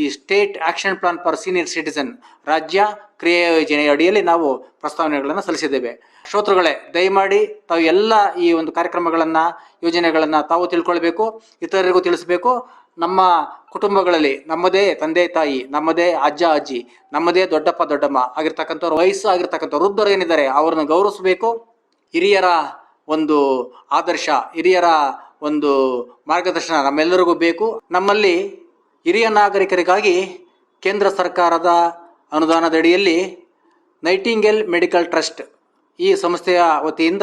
ಈ state action plan for senior citizen ರಾಜ್ಯ ಕ್ರಿಯಾ ಯೋಜನೆಯ ಅಡಿಯಲ್ಲಿ ನಾವು ಪ್ರಸ್ತಾವನೆಗಳನ್ನು ಸಲ್ಲಿಸಿದ್ದೇವೆ. ಶ್ರೋತೃಗಳೇ, ದಯಮಾಡಿ ತಾವು ಎಲ್ಲ ಈ ಒಂದು ಕಾರ್ಯಕ್ರಮಗಳನ್ನು, ಯೋಜನೆಗಳನ್ನು ತಾವು ತಿಳ್ಕೊಳ್ಬೇಕು, ಇತರರಿಗೂ ತಿಳಿಸಬೇಕು. ನಮ್ಮ ಕುಟುಂಬಗಳಲ್ಲಿ ನಮ್ಮದೇ ತಂದೆ, ತಾಯಿ, ನಮ್ಮದೇ ಅಜ್ಜ, ಅಜ್ಜಿ, ನಮ್ಮದೇ ದೊಡ್ಡಪ್ಪ, ದೊಡ್ಡಮ್ಮ ಆಗಿರ್ತಕ್ಕಂಥವ್ರು, ವಯಸ್ಸು ಆಗಿರ್ತಕ್ಕಂಥ ವೃದ್ಧರು ಏನಿದ್ದಾರೆ, ಅವರನ್ನು ಗೌರವಿಸಬೇಕು. ಹಿರಿಯರ ಒಂದು ಆದರ್ಶ, ಹಿರಿಯರ ಒಂದು ಮಾರ್ಗದರ್ಶನ ನಮ್ಮೆಲ್ಲರಿಗೂ ಬೇಕು. ನಮ್ಮಲ್ಲಿ ಹಿರಿಯ ನಾಗರಿಕರಿಗಾಗಿ ಕೇಂದ್ರ ಸರ್ಕಾರದ ಅನುದಾನದಡಿಯಲ್ಲಿ ನೈಟಿಂಗೆಲ್ ಮೆಡಿಕಲ್ ಟ್ರಸ್ಟ್ ಈ ಸಂಸ್ಥೆಯ ವತಿಯಿಂದ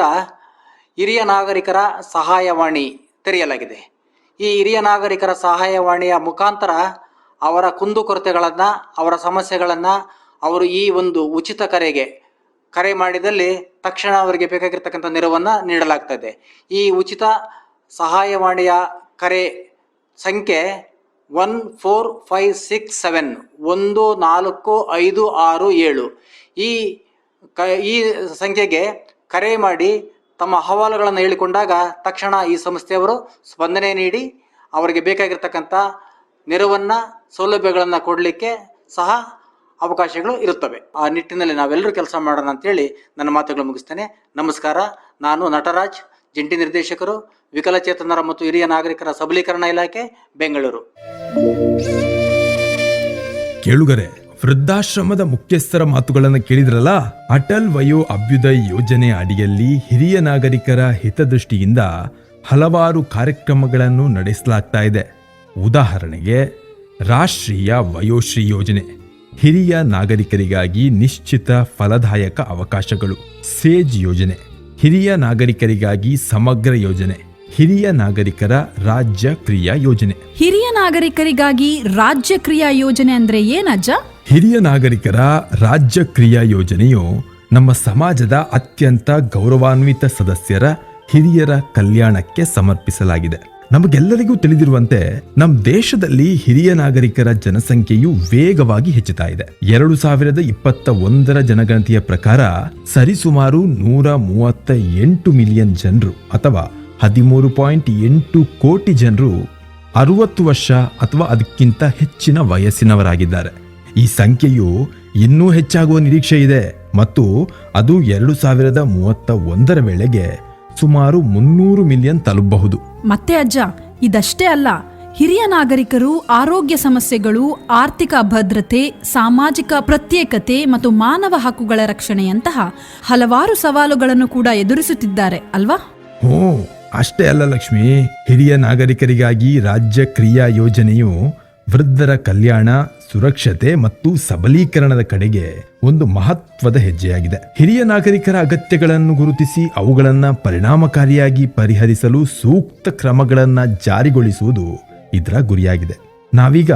ಹಿರಿಯ ನಾಗರಿಕರ ಸಹಾಯವಾಣಿ ತೆರೆಯಲಾಗಿದೆ. ಈ ಹಿರಿಯ ನಾಗರಿಕರ ಸಹಾಯವಾಣಿಯ ಮುಖಾಂತರ ಅವರ ಕುಂದುಕೊರತೆಗಳನ್ನು, ಅವರ ಸಮಸ್ಯೆಗಳನ್ನು ಅವರು ಈ ಒಂದು ಉಚಿತ ಕರೆಗೆ ಕರೆ ಮಾಡಿದಲ್ಲಿ ತಕ್ಷಣ ಅವರಿಗೆ ಬೇಕಾಗಿರ್ತಕ್ಕಂಥ ನೆರವನ್ನು ನೀಡಲಾಗ್ತದೆ. ಈ ಉಚಿತ ಸಹಾಯವಾಣಿಯ ಕರೆ ಸಂಖ್ಯೆ one four five six seven, ಒಂದು ನಾಲ್ಕು ಐದು ಆರು ಏಳು. ಈ ಕ, ಈ ಸಂಖ್ಯೆಗೆ ಕರೆ ಮಾಡಿ ತಮ್ಮ ಅಹವಾಲುಗಳನ್ನು ಹೇಳಿಕೊಂಡಾಗ ತಕ್ಷಣ ಈ ಸಂಸ್ಥೆಯವರು ಸ್ಪಂದನೆ ನೀಡಿ ಅವರಿಗೆ ಬೇಕಾಗಿರ್ತಕ್ಕಂಥ ನೆರವನ್ನು, ಸೌಲಭ್ಯಗಳನ್ನು ಕೊಡಲಿಕ್ಕೆ ಸಹ ಅವಕಾಶಗಳು ಇರುತ್ತವೆ. ಆ ನಿಟ್ಟಿನಲ್ಲಿ ನಾವೆಲ್ಲರೂ ಕೆಲಸ ಮಾಡೋಣ ಅಂತೇಳಿ ನನ್ನ ಮಾತುಗಳು ಮುಗಿಸ್ತೇನೆ. ನಮಸ್ಕಾರ. ನಾನು ನಟರಾಜ್, ಜಂಟಿ ನಿರ್ದೇಶಕರು, ವಿಕಲಚೇತನರ ಮತ್ತು ಹಿರಿಯ ನಾಗರಿಕರ ಸಬಲೀಕರಣ ಇಲಾಖೆ, ಬೆಂಗಳೂರು. ಕೇಳುಗರೆ, ವೃದ್ಧಾಶ್ರಮದ ಮುಖ್ಯಸ್ಥರ ಮಾತುಗಳನ್ನು ಕೇಳಿದ್ರಲ್ಲ? ಅಟಲ್ ವಯೋ ಅಭ್ಯುದಯ ಯೋಜನೆ ಅಡಿಯಲ್ಲಿ ಹಿರಿಯ ನಾಗರಿಕರ ಹಿತದೃಷ್ಟಿಯಿಂದ ಹಲವಾರು ಕಾರ್ಯಕ್ರಮಗಳನ್ನು ನಡೆಸಲಾಗ್ತಾ ಇದೆ. ಉದಾಹರಣೆಗೆ, ರಾಷ್ಟ್ರೀಯ ವಯೋಶ್ರೀ ಯೋಜನೆ. ಹಿರಿಯ ನಾಗರಿಕರಿಗಾಗಿ ನಿಶ್ಚಿತ ಫಲದಾಯಕ ಅವಕಾಶಗಳು. ಸೇಜ್ ಯೋಜನೆ. ಹಿರಿಯ ನಾಗರಿಕರಿಗಾಗಿ ಸಮಗ್ರ ಯೋಜನೆ. ಹಿರಿಯ ನಾಗರಿಕರ ರಾಜ್ಯ ಕ್ರಿಯಾ ಯೋಜನೆ. ಹಿರಿಯ ನಾಗರಿಕರಿಗಾಗಿ ರಾಜ್ಯ ಕ್ರಿಯಾ ಯೋಜನೆ ಅಂದ್ರೆ ಏನಜ್ಜ ಹಿರಿಯ ನಾಗರಿಕರ ರಾಜ್ಯ ಕ್ರಿಯಾ ಯೋಜನೆಯು ನಮ್ಮ ಸಮಾಜದ ಅತ್ಯಂತ ಗೌರವಾನ್ವಿತ ಸದಸ್ಯರ ಹಿರಿಯರ ಕಲ್ಯಾಣಕ್ಕೆ ಸಮರ್ಪಿಸಲಾಗಿದೆ. ನಮಗೆಲ್ಲರಿಗೂ ತಿಳಿದಿರುವಂತೆ ನಮ್ಮ ದೇಶದಲ್ಲಿ ಹಿರಿಯ ನಾಗರಿಕರ ಜನಸಂಖ್ಯೆಯು ವೇಗವಾಗಿ ಹೆಚ್ಚುತ್ತಾ ಇದೆ. ಎರಡು ಸಾವಿರದ ಇಪ್ಪತ್ತ ಒಂದರ ಜನಗಣತಿಯ ಪ್ರಕಾರ ಸರಿಸುಮಾರು ನೂರ ಮೂವತ್ತ ಎಂಟು ಮಿಲಿಯನ್ ಜನರು ಅಥವಾ ಹದಿಮೂರು ಪಾಯಿಂಟ್ ಎಂಟು ಕೋಟಿ ಜನರು ಅರುವತ್ತು ವರ್ಷ ಅಥವಾ ಅದಕ್ಕಿಂತ ಹೆಚ್ಚಿನ ವಯಸ್ಸಿನವರಾಗಿದ್ದಾರೆ. ಈ ಸಂಖ್ಯೆಯು ಇನ್ನೂ ಹೆಚ್ಚಾಗುವ ನಿರೀಕ್ಷೆ ಇದೆ ಮತ್ತು ಅದು ಎರಡು ಸಾವಿರದ ಮೂವತ್ತ ಒಂದರ ವೇಳೆಗೆ ಸುಮಾರು ಮುನ್ನೂರು ಮಿಲಿಯನ್ ತಲುಪಬಹುದು. ಮತ್ತೆ ಅಜ್ಜ ಇದಷ್ಟೇ ಅಲ್ಲ ಹಿರಿಯ ನಾಗರಿಕರು ಆರೋಗ್ಯ ಸಮಸ್ಯೆಗಳು ಆರ್ಥಿಕ ಭದ್ರತೆ ಸಾಮಾಜಿಕ ಪ್ರತ್ಯೇಕತೆ ಮತ್ತು ಮಾನವ ಹಕ್ಕುಗಳ ರಕ್ಷಣೆಯಂತಹ ಹಲವಾರು ಸವಾಲುಗಳನ್ನು ಕೂಡ ಎದುರಿಸುತ್ತಿದ್ದಾರೆ ಅಲ್ವಾ? ಹೋ ಅಷ್ಟೇ ಅಲ್ಲ ಲಕ್ಷ್ಮಿ. ಹಿರಿಯ ನಾಗರಿಕರಿಗಾಗಿ ರಾಜ್ಯ ಕ್ರಿಯಾ ಯೋಜನೆಯು ವೃದ್ಧರ ಕಲ್ಯಾಣ, ಸುರಕ್ಷತೆ ಮತ್ತು ಸಬಲೀಕರಣದ ಕಡೆಗೆ ಒಂದು ಮಹತ್ವದ ಹೆಜ್ಜೆಯಾಗಿದೆ. ಹಿರಿಯ ನಾಗರಿಕರ ಅಗತ್ಯಗಳನ್ನು ಗುರುತಿಸಿ ಅವುಗಳನ್ನು ಪರಿಣಾಮಕಾರಿಯಾಗಿ ಪರಿಹರಿಸಲು ಸೂಕ್ತ ಕ್ರಮಗಳನ್ನು ಜಾರಿಗೊಳಿಸುವುದು ಇದರ ಗುರಿಯಾಗಿದೆ. ನಾವೀಗ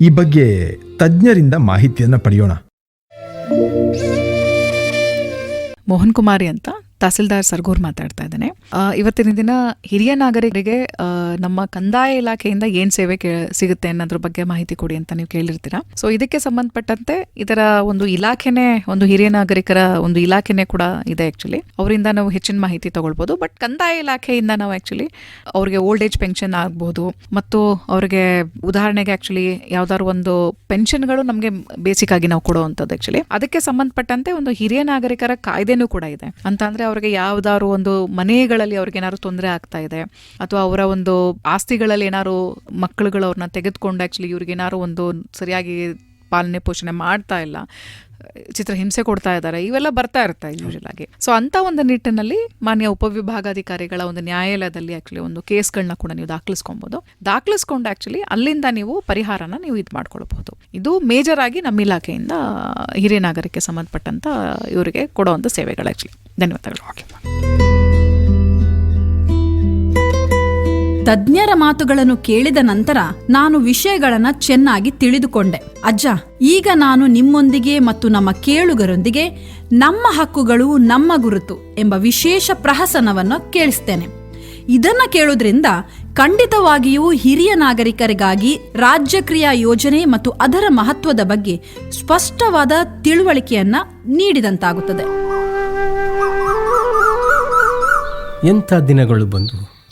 ಈ ಬಗ್ಗೆ ತಜ್ಞರಿಂದ ಮಾಹಿತಿಯನ್ನು ಪಡೆಯೋಣ. ಮೋಹನ್ ಕುಮಾರಿ ಅಂತ ತಹಸೀಲ್ದಾರ್ ಸರ್ಗೂರ್ ಮಾತಾಡ್ತಾ ಇದ್ದೇನೆ. ಇವತ್ತಿನ ದಿನ ಹಿರಿಯ ನಾಗರಿಕರಿಗೆ ನಮ್ಮ ಕಂದಾಯ ಇಲಾಖೆಯಿಂದ ಏನ್ ಸೇವೆ ಸಿಗುತ್ತೆ ಅನ್ನೋದ್ರ ಬಗ್ಗೆ ಮಾಹಿತಿ ಕೊಡಿ ಅಂತ ನೀವು ಕೇಳಿರ್ತೀರಾ? ಸೊ ಇದಕ್ಕೆ ಸಂಬಂಧಪಟ್ಟಂತೆ ಇದರ ಒಂದು ಇಲಾಖೆನೇ, ಒಂದು ಹಿರಿಯ ನಾಗರಿಕರ ಒಂದು ಇಲಾಖೆನೇ ಕೂಡ ಇದೆ ಆಕ್ಚುಲಿ ಅವರಿಂದ ನಾವು ಹೆಚ್ಚಿನ ಮಾಹಿತಿ ತಗೊಳ್ಬಹುದು ಬಟ್ ಕಂದಾಯ ಇಲಾಖೆಯಿಂದ ನಾವು ಆಕ್ಚುಲಿ ಅವ್ರಿಗೆ ಓಲ್ಡ್ ಏಜ್ ಪೆನ್ಷನ್ ಆಗಬಹುದು ಮತ್ತು ಅವ್ರಿಗೆ ಉದಾಹರಣೆಗೆ ಆಕ್ಚುಲಿ ಯಾವ್ದಾದ್ರು ಒಂದು ಪೆನ್ಷನ್ಗಳು ನಮಗೆ ಬೇಸಿಕ್ ಆಗಿ ನಾವು ಕೊಡುವಂಥದ್ದು ಆಕ್ಚುಲಿ ಅದಕ್ಕೆ ಸಂಬಂಧಪಟ್ಟಂತೆ ಒಂದು ಹಿರಿಯ ನಾಗರಿಕರ ಕಾಯ್ದೆನೂ ಕೂಡ ಇದೆ. ಅಂತ ಅಂದ್ರೆ ಅವ್ರಿಗೆ ಯಾವ್ದಾದ್ರು ಒಂದು ಮನೆಗಳಲ್ಲಿ ಅವ್ರಿಗೆ ಏನಾದ್ರು ತೊಂದರೆ ಆಗ್ತಾ ಇದೆ ಅಥವಾ ಅವರ ಒಂದು ಆಸ್ತಿಗಳಲ್ಲಿ ಏನಾದ್ರು ಮಕ್ಕಳುಗಳು ಅವ್ರನ್ನ ತೆಗೆದುಕೊಂಡು ಆ್ಯಕ್ಚುಲಿ ಇವ್ರಿಗೆ ಏನಾದ್ರು ಒಂದು ಸರಿಯಾಗಿ ಪಾಲನೆ ಪೋಷಣೆ ಮಾಡ್ತಾ ಇಲ್ಲ ಚಿತ್ರ ಹಿಂಸೆ ಕೊಡ್ತಾ ಇದ್ದಾರೆ ಇವೆಲ್ಲ ಬರ್ತಾ ಇರ್ತಾ ಯೂಶಲ್ ಆಗಿ. ಸೊ ಅಂತ ಒಂದು ನಿಟ್ಟಿನಲ್ಲಿ ಮಾನ್ಯ ಉಪವಿಭಾಗಾಧಿಕಾರಿಗಳ ಒಂದು ನ್ಯಾಯಾಲಯದಲ್ಲಿ ಆಕ್ಚುಲಿ ಒಂದು ಕೇಸ್ಗಳನ್ನ ಕೂಡ ನೀವು ದಾಖಲಿಸ್ಕೊಬಹುದು ದಾಖಲಿಸ್ಕೊಂಡು ಆಕ್ಚುಲಿ ಅಲ್ಲಿಂದ ನೀವು ಪರಿಹಾರನ ನೀವು ಇದು ಮಾಡ್ಕೊಳ್ಬಹುದು. ಇದು ಮೇಜರ್ ಆಗಿ ನಮ್ಮ ಇಲಾಖೆಯಿಂದ ಹಿರಿಯ ನಾಗರಿಕಕ್ಕೆ ಸಂಬಂಧಪಟ್ಟಂತ ಇವರಿಗೆ ಕೊಡುವಂತ ಸೇವೆಗಳು ಆಕ್ಚುಲಿ ತಜ್ಞರ ಮಾತುಗಳನ್ನು ಕೇಳಿದ ನಂತರ ನಾನು ವಿಷಯಗಳನ್ನ ಚೆನ್ನಾಗಿ ತಿಳಿದುಕೊಂಡೆ. ಅಜ್ಜ, ಈಗ ನಾನು ನಿಮ್ಮೊಂದಿಗೆ ಮತ್ತು ನಮ್ಮ ಕೇಳುಗರೊಂದಿಗೆ ನಮ್ಮ ಹಕ್ಕುಗಳು ನಮ್ಮ ಗುರುತು ಎಂಬ ವಿಶೇಷ ಪ್ರಹಸನವನ್ನು ಕೇಳಿಸ್ತೇನೆ. ಇದನ್ನ ಕೇಳೋದ್ರಿಂದ ಖಂಡಿತವಾಗಿಯೂ ಹಿರಿಯ ನಾಗರಿಕರಿಗಾಗಿ ರಾಜ್ಯ ಕ್ರಿಯಾ ಯೋಜನೆ ಮತ್ತು ಅದರ ಮಹತ್ವದ ಬಗ್ಗೆ ಸ್ಪಷ್ಟವಾದ ತಿಳುವಳಿಕೆಯನ್ನ ನೀಡಿದಂತಾಗುತ್ತದೆ. ಎಂಥ ದಿನಗಳು ಬಂದವು?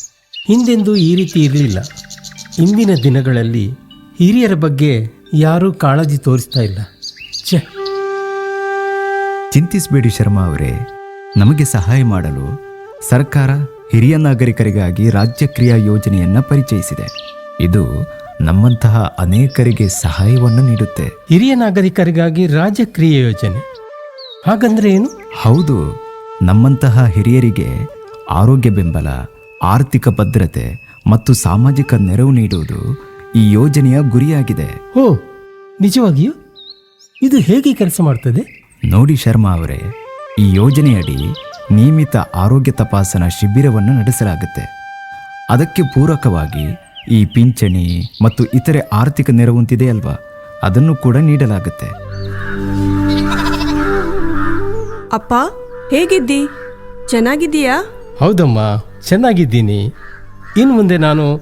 ಹಿಂದೆಂದೂ ಈ ರೀತಿ ಇರಲಿಲ್ಲ. ಇಂದಿನ ದಿನಗಳಲ್ಲಿ ಹಿರಿಯರ ಬಗ್ಗೆ ಯಾರೂ ಕಾಳಜಿ ತೋರಿಸ್ತಾ ಇಲ್ಲ. ಛೆ! ಚಿಂತಿಸಬೇಡಿ ಶರ್ಮಾ ಅವರೇ. ನಮಗೆ ಸಹಾಯ ಮಾಡಲು ಸರ್ಕಾರ ಹಿರಿಯ ನಾಗರಿಕರಿಗಾಗಿ ರಾಜ್ಯ ಕ್ರಿಯಾ ಯೋಜನೆಯನ್ನು ಪರಿಚಯಿಸಿದೆ. ಇದು ನಮ್ಮಂತಹ ಅನೇಕರಿಗೆ ಸಹಾಯವನ್ನು ನೀಡುತ್ತೆ. ಹಿರಿಯ ನಾಗರಿಕರಿಗಾಗಿ ರಾಜ್ಯ ಕ್ರಿಯೆ ಯೋಜನೆ. ಹಾಗಂದ್ರೆ ಏನು? ಹೌದು ನಮ್ಮಂತಹ ಹಿರಿಯರಿಗೆ ಆರೋಗ್ಯ ಬೆಂಬಲ ಆರ್ಥಿಕ ಭದ್ರತೆ ಮತ್ತು ಸಾಮಾಜಿಕ ನೆರವು ನೀಡುವುದು ಈ ಯೋಜನೆಯ ಗುರಿಯಾಗಿದೆ. ಓ ನಿಜವಾಗಿಯೂ? ಇದು ಹೇಗೆ ಕೆಲಸ ಮಾಡ್ತದೆ? ನೋಡಿ ಶರ್ಮಾ ಅವರೇ ಈ ಯೋಜನೆಯಡಿ ನಿಯಮಿತ ಆರೋಗ್ಯ ತಪಾಸಣಾ ಶಿಬಿರವನ್ನು ನಡೆಸಲಾಗುತ್ತೆ. ಅದಕ್ಕೆ ಪೂರಕವಾಗಿ ಈ ಪಿಂಚಣಿ ಮತ್ತು ಇತರೆ ಆರ್ಥಿಕ ನೆರವುಂತಿದೆ ಅಲ್ವಾ? ಅದನ್ನು ಕೂಡ ನೀಡಲಾಗುತ್ತೆ. ಅಪ್ಪ ಹೇಗಿದ್ದಿ? ಚೆನ್ನಾಗಿದ್ದೀಯಾ? ಹೌದಮ್ಮ ಚೆನ್ನಾಗಿದ್ದೀನಿ. ಇನ್ನು ಮುಂದೆ ನಾನು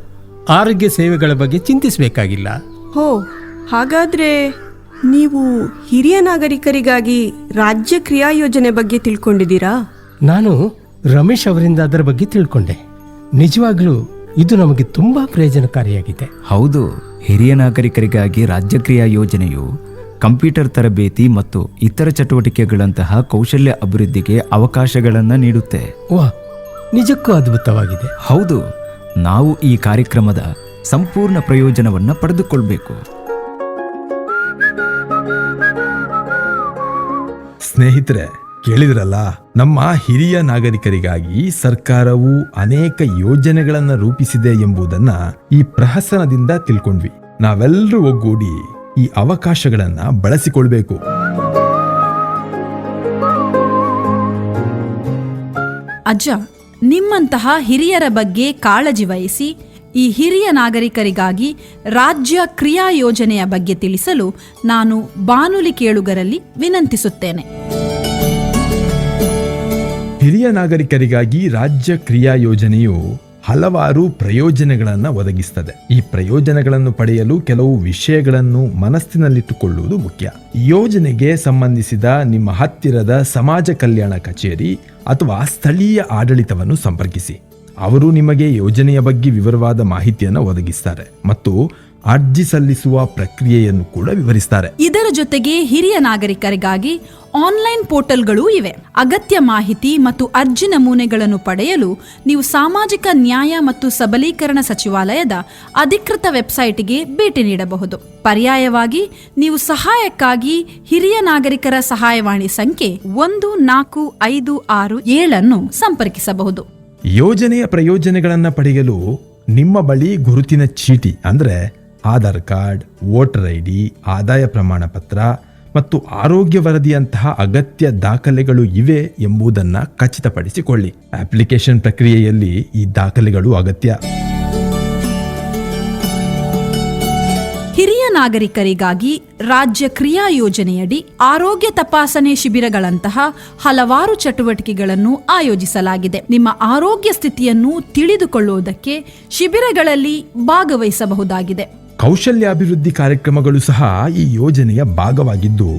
ಆರೋಗ್ಯ ಸೇವೆಗಳ ಬಗ್ಗೆ ಚಿಂತಿಸಬೇಕಾಗಿಲ್ಲ. ಹೋ ಹಾಗಾದ್ರೆ ನೀವು ಹಿರಿಯ ನಾಗರಿಕರಿಗಾಗಿ ರಾಜ್ಯ ಕ್ರಿಯಾ ಯೋಜನೆ ಬಗ್ಗೆ ತಿಳ್ಕೊಂಡಿದ್ದೀರಾ? ನಾನು ರಮೇಶ್ ಅವರಿಂದ ಅದರ ಬಗ್ಗೆ ತಿಳ್ಕೊಂಡೆ. ನಿಜವಾಗ್ಲೂ ಇದು ನಮಗೆ ತುಂಬಾ ಪ್ರಯೋಜನಕಾರಿಯಾಗಿದೆ. ಹೌದು ಹಿರಿಯ ನಾಗರಿಕರಿಗಾಗಿ ರಾಜ್ಯ ಕ್ರಿಯಾ ಯೋಜನೆಯು ಕಂಪ್ಯೂಟರ್ ತರಬೇತಿ ಮತ್ತು ಇತರ ಚಟುವಟಿಕೆಗಳಂತಹ ಕೌಶಲ್ಯ ಅಭಿವೃದ್ಧಿಗೆ ಅವಕಾಶಗಳನ್ನು ನೀಡುತ್ತೆ. ವಾ ನಿಜಕ್ಕೂ ಅದ್ಭುತವಾಗಿದೆ. ಹೌದು ನಾವು ಈ ಕಾರ್ಯಕ್ರಮದ ಸಂಪೂರ್ಣ ಪ್ರಯೋಜನವನ್ನು ಪಡೆದುಕೊಳ್ಬೇಕು. ಸ್ನೇಹಿತರೆ ಕೇಳಿದ್ರಲ್ಲ ನಮ್ಮ ಹಿರಿಯ ನಾಗರಿಕರಿಗಾಗಿ ಸರ್ಕಾರವು ಅನೇಕ ಯೋಜನೆಗಳನ್ನ ರೂಪಿಸಿದೆ ಎಂಬುದನ್ನ ಈ ಪ್ರಹಸನದಿಂದ ತಿಳ್ಕೊಂಡ್ವಿ. ನಾವೆಲ್ಲರೂ ಒಗ್ಗೂಡಿ ಈ ಅವಕಾಶಗಳನ್ನ ಬಳಸಿಕೊಳ್ಬೇಕು. ಅಜ್ಜ ನಿಮ್ಮಂತಹ ಹಿರಿಯರ ಬಗ್ಗೆ ಕಾಳಜಿ ವಹಿಸಿ ಈ ಹಿರಿಯ ನಾಗರಿಕರಿಗಾಗಿ ರಾಜ್ಯ ಕ್ರಿಯಾ ಯೋಜನೆಯ ಬಗ್ಗೆ ತಿಳಿಸಲು ನಾನು ಬಾನುಲಿ ಕೇಳುಗರಲ್ಲಿ ವಿನಂತಿಸುತ್ತೇನೆ. ಹಿರಿಯ ನಾಗರಿಕರಿಗಾಗಿ ರಾಜ್ಯ ಕ್ರಿಯಾ ಯೋಜನೆಯು ಹಲವಾರು ಪ್ರಯೋಜನಗಳನ್ನು ಒದಗಿಸ್ತದೆ. ಈ ಪ್ರಯೋಜನಗಳನ್ನು ಪಡೆಯಲು ಕೆಲವು ವಿಷಯಗಳನ್ನು ಮನಸ್ಸಿನಲ್ಲಿಟ್ಟುಕೊಳ್ಳುವುದು ಮುಖ್ಯ. ಯೋಜನೆಗೆ ಸಂಬಂಧಿಸಿದ ನಿಮ್ಮ ಹತ್ತಿರದ ಸಮಾಜ ಕಲ್ಯಾಣ ಕಚೇರಿ ಅಥವಾ ಸ್ಥಳೀಯ ಆಡಳಿತವನ್ನು ಸಂಪರ್ಕಿಸಿ. ಅವರು ನಿಮಗೆ ಯೋಜನೆಯ ಬಗ್ಗೆ ವಿವರವಾದ ಮಾಹಿತಿಯನ್ನು ಒದಗಿಸ್ತಾರೆ. ಮತ್ತು ಅರ್ಜಿ ಸಲ್ಲಿಸುವ ಪ್ರಕ್ರಿಯೆಯನ್ನು ಕೂಡ ವಿವರಿಸ್ತಾರೆ. ಇದರ ಜೊತೆಗೆ ಹಿರಿಯ ನಾಗರಿಕರಿಗಾಗಿ ಆನ್ಲೈನ್ ಪೋರ್ಟಲ್ಗಳು ಇವೆ. ಅಗತ್ಯ ಮಾಹಿತಿ ಮತ್ತು ಅರ್ಜಿ ನಮೂನೆಗಳನ್ನು ಪಡೆಯಲು ನೀವು ಸಾಮಾಜಿಕ ನ್ಯಾಯ ಮತ್ತು ಸಬಲೀಕರಣ ಸಚಿವಾಲಯದ ಅಧಿಕೃತ ವೆಬ್ಸೈಟ್ಗೆ ಭೇಟಿ ನೀಡಬಹುದು. ಪರ್ಯಾಯವಾಗಿ ನೀವು ಸಹಾಯಕ್ಕಾಗಿ ಹಿರಿಯ ನಾಗರಿಕರ ಸಹಾಯವಾಣಿ ಸಂಖ್ಯೆ ಒಂದು ನಾಲ್ಕು ಐದು ಆರು ಏಳನ್ನು ಸಂಪರ್ಕಿಸಬಹುದು. ಯೋಜನೆಯ ಪ್ರಯೋಜನಗಳನ್ನು ಪಡೆಯಲು ನಿಮ್ಮ ಬಳಿ ಗುರುತಿನ ಚೀಟಿ ಅಂದ್ರೆ Aadhaar card, voter I D ಆದಾಯ ಪ್ರಮಾಣ ಪತ್ರ ಮತ್ತು ಆರೋಗ್ಯ ವರದಿಯಂತಹ ಅಗತ್ಯ ದಾಖಲೆಗಳು ಇವೆ ಎಂಬುದನ್ನು ಖಚಿತಪಡಿಸಿಕೊಳ್ಳಿ. ಅಪ್ಲಿಕೇಶನ್ ಪ್ರಕ್ರಿಯೆಯಲ್ಲಿ ಈ ದಾಖಲೆಗಳು ಅಗತ್ಯ. ಹಿರಿಯ ನಾಗರಿಕರಿಗಾಗಿ ರಾಜ್ಯ ಕ್ರಿಯಾ ಯೋಜನೆಯಡಿ ಆರೋಗ್ಯ ತಪಾಸಣೆ ಶಿಬಿರಗಳಂತಹ ಹಲವಾರು ಚಟುವಟಿಕೆಗಳನ್ನು ಆಯೋಜಿಸಲಾಗಿದೆ. ನಿಮ್ಮ ಆರೋಗ್ಯ ಸ್ಥಿತಿಯನ್ನು ತಿಳಿದುಕೊಳ್ಳುವುದಕ್ಕೆ ಶಿಬಿರಗಳಲ್ಲಿ ಭಾಗವಹಿಸಬಹುದಾಗಿದೆ. ಕೌಶಲ್ಯಾಭಿವೃದ್ಧಿ ಕಾರ್ಯಕ್ರಮಗಳು ಸಹ ಈ ಯೋಜನೆಯ ಭಾಗವಾಗಿದ್ದು,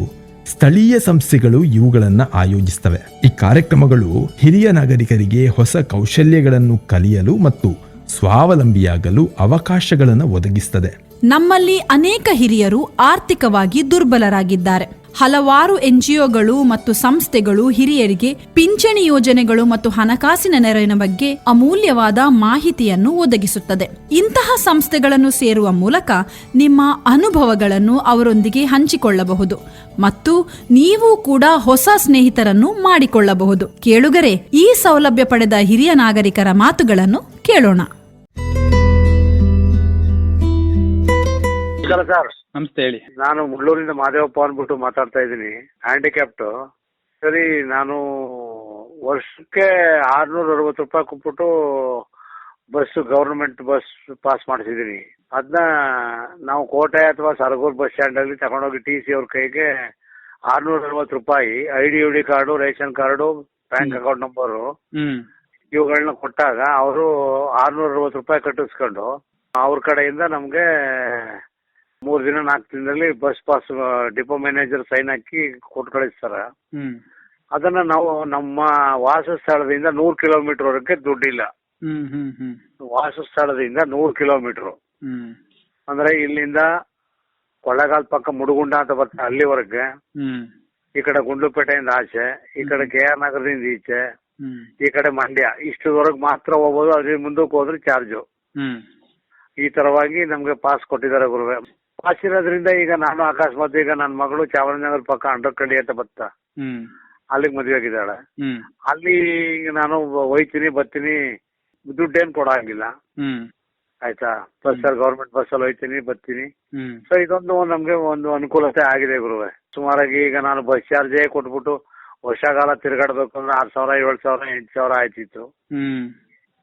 ಸ್ಥಳೀಯ ಸಂಸ್ಥೆಗಳು ಇವುಗಳನ್ನು ಆಯೋಜಿಸುತ್ತವೆ ಈ ಕಾರ್ಯಕ್ರಮಗಳು ಹಿರಿಯ ನಾಗರಿಕರಿಗೆ ಹೊಸ ಕೌಶಲ್ಯಗಳನ್ನು ಕಲಿಯಲು ಮತ್ತು ಸ್ವಾವಲಂಬಿಯಾಗಲು ಅವಕಾಶಗಳನ್ನು ಒದಗಿಸ್ತದೆ. ನಮ್ಮಲ್ಲಿ ಅನೇಕ ಹಿರಿಯರು ಆರ್ಥಿಕವಾಗಿ ದುರ್ಬಲರಾಗಿದ್ದಾರೆ. ಹಲವಾರು ಎನ್ಜಿಒಗಳು ಮತ್ತು ಸಂಸ್ಥೆಗಳು ಹಿರಿಯರಿಗೆ ಪಿಂಚಣಿ ಯೋಜನೆಗಳು ಮತ್ತು ಹಣಕಾಸಿನ ನೆರವಿನ ಬಗ್ಗೆ ಅಮೂಲ್ಯವಾದ ಮಾಹಿತಿಯನ್ನು ಒದಗಿಸುತ್ತದೆ. ಇಂತಹ ಸಂಸ್ಥೆಗಳನ್ನು ಸೇರುವ ಮೂಲಕ ನಿಮ್ಮ ಅನುಭವಗಳನ್ನು ಅವರೊಂದಿಗೆ ಹಂಚಿಕೊಳ್ಳಬಹುದು ಮತ್ತು ನೀವು ಕೂಡ ಹೊಸ ಸ್ನೇಹಿತರನ್ನು ಮಾಡಿಕೊಳ್ಳಬಹುದು. ಕೇಳುಗರೆ, ಈ ಸೌಲಭ್ಯ ಪಡೆದ ಹಿರಿಯ ನಾಗರಿಕರ ಮಾತುಗಳನ್ನು ಕೇಳೋಣ. ನಮಸ್ಕಾರ ಸರ್. ನಮಸ್ತೆ ಹೇಳಿ. ನಾನು ಮುಳ್ಳೂರಿಂದ ಮಾದೇವಪ್ಪ ಅಂದ್ಬಿಟ್ಟು ಮಾತಾಡ್ತಾ ಇದ್ದೀನಿ. ಹ್ಯಾಂಡಿಕ್ಯಾಪ್ಟ್ ಸರಿ ನಾನು ವರ್ಷಕ್ಕೆ ಆರ್ನೂರ ಅರವತ್ತು ರೂಪಾಯಿ ಕೊಟ್ಬಿಟ್ಟು ಬಸ್ ಗವರ್ನಮೆಂಟ್ ಬಸ್ ಪಾಸ್ ಮಾಡಿಸಿದ್ದೀನಿ. ಅದನ್ನ ನಾವು ಕೋಟೆ ಅಥವಾ ಸರಗೂರ್ ಬಸ್ ಸ್ಟ್ಯಾಂಡಲ್ಲಿ ತಗೊಂಡೋಗಿ ಟಿ ಸಿ ಅವ್ರ ಕೈಗೆ ಆರ್ನೂರ ಅರವತ್ತು ರೂಪಾಯಿ ID D U D card ration card bank account number ಹ್ಮ್. ಇವುಗಳನ್ನ ಕೊಟ್ಟಾಗ ಅವರು ಆರ್ನೂರ ಅರವತ್ತು ರೂಪಾಯಿ ಕಟ್ಟಿಸ್ಕೊಂಡು ಅವ್ರ ಕಡೆಯಿಂದ ನಮಗೆ ಮೂರು ದಿನ ನಾಲ್ಕು ದಿನದಲ್ಲಿ bus pass depot manager sign ಹಾಕಿ ಕೊಟ್ಟು ಕಳಿಸ್ತಾರ. ಹ್ಮ್. ಅದನ್ನ ನಾವು ನಮ್ಮ ವಾಸಸ್ಥಳದಿಂದ ನೂರು ಕಿಲೋಮೀಟರ್ ವರೆಗೆ ದುಡ್ಡಿಲ್ಲ. ಹ್ಮ್ ಹ್ಮ್ ಹ್ಮ್. ವಾಸಸ್ಥಳದಿಂದ ನೂರು ಕಿಲೋಮೀಟರ್. ಹ್ಮ್. ಅಂದ್ರೆ ಇಲ್ಲಿಂದ ಕೊಳ್ಳಗಾಲ್ ಪಕ್ಕ ಮುಡುಗುಂಡ ಅಂತ ಬರ್ತದೆ ಅಲ್ಲಿವರೆಗೆ. ಹ್ಮ್. ಈ ಕಡೆ ಗುಂಡ್ಲುಪೇಟೆಯಿಂದ ಆಚೆ ಈ ಕಡೆ ಕೆ ಆರ್ ನಗರದಿಂದ ಈಚೆ ಹ್ಮ್. ಈ ಕಡೆ ಮಂಡ್ಯ ಇಷ್ಟದವರೆಗೆ ಮಾತ್ರ ಹೋಗ್ಬೋದು ಅದ್ರ ಮುಂದಕ್ಕೆ ಹೋದ್ರೆ ಚಾರ್ಜು. ಹ್ಮ್. ಈ ತರವಾಗಿ ನಮ್ಗೆ ಪಾಸ್ ಕೊಟ್ಟಿದ್ದಾರೆ ಗುರುವೆ. ಪಾಸ್ ಇರೋದ್ರಿಂದ ಈಗ ನಾನು ಅಕಸ್ಮಾತ್ ಈಗ ನನ್ನ ಮಗಳು ಚಾಮರಾಜನಗರ ಪಕ್ಕ ಅಂಡರ್ಕಂಡಿ ಅಂತ ಬತ್ತ ಹ್ಮ್. ಅಲ್ಲಿಗೆ ಮದುವೆ ಆಗಿದ್ದಾಳೆ. ಹ್ಮ್. ಅಲ್ಲಿ ನಾನು ಹೋಯ್ತೀನಿ ಬರ್ತೀನಿ ದುಡ್ಡೇನು ಕೊಡಂಗಿಲ್ಲ. ಹ್ಮ್. ಆಯ್ತಾ? ಬಸ್ಸಲ್ಲಿ ಗೌರ್ಮೆಂಟ್ ಬಸ್ಸಲ್ಲಿ ಹೋಯ್ತೀನಿ ಬರ್ತೀನಿ. ಹ್ಮ್. ಸೊ ಇದೊಂದು ನಮ್ಗೆ ಒಂದು ಅನುಕೂಲತೆ ಆಗಿದೆ ಗುರುವೆ. ಸುಮಾರಾಗಿ ಈಗ ನಾನು ಬಸ್ ಚಾರ್ಜೇ ಕೊಟ್ಬಿಟ್ಟು ವರ್ಷಗಾಲ ತಿರುಗಾಡ್ಬೇಕು ಅಂದ್ರೆ ಆರು ಸಾವಿರ ಏಳು ಸಾವಿರ ಎಂಟು ಸಾವಿರ ಆಯ್ತಿತ್ತು. ಹ್ಮ್.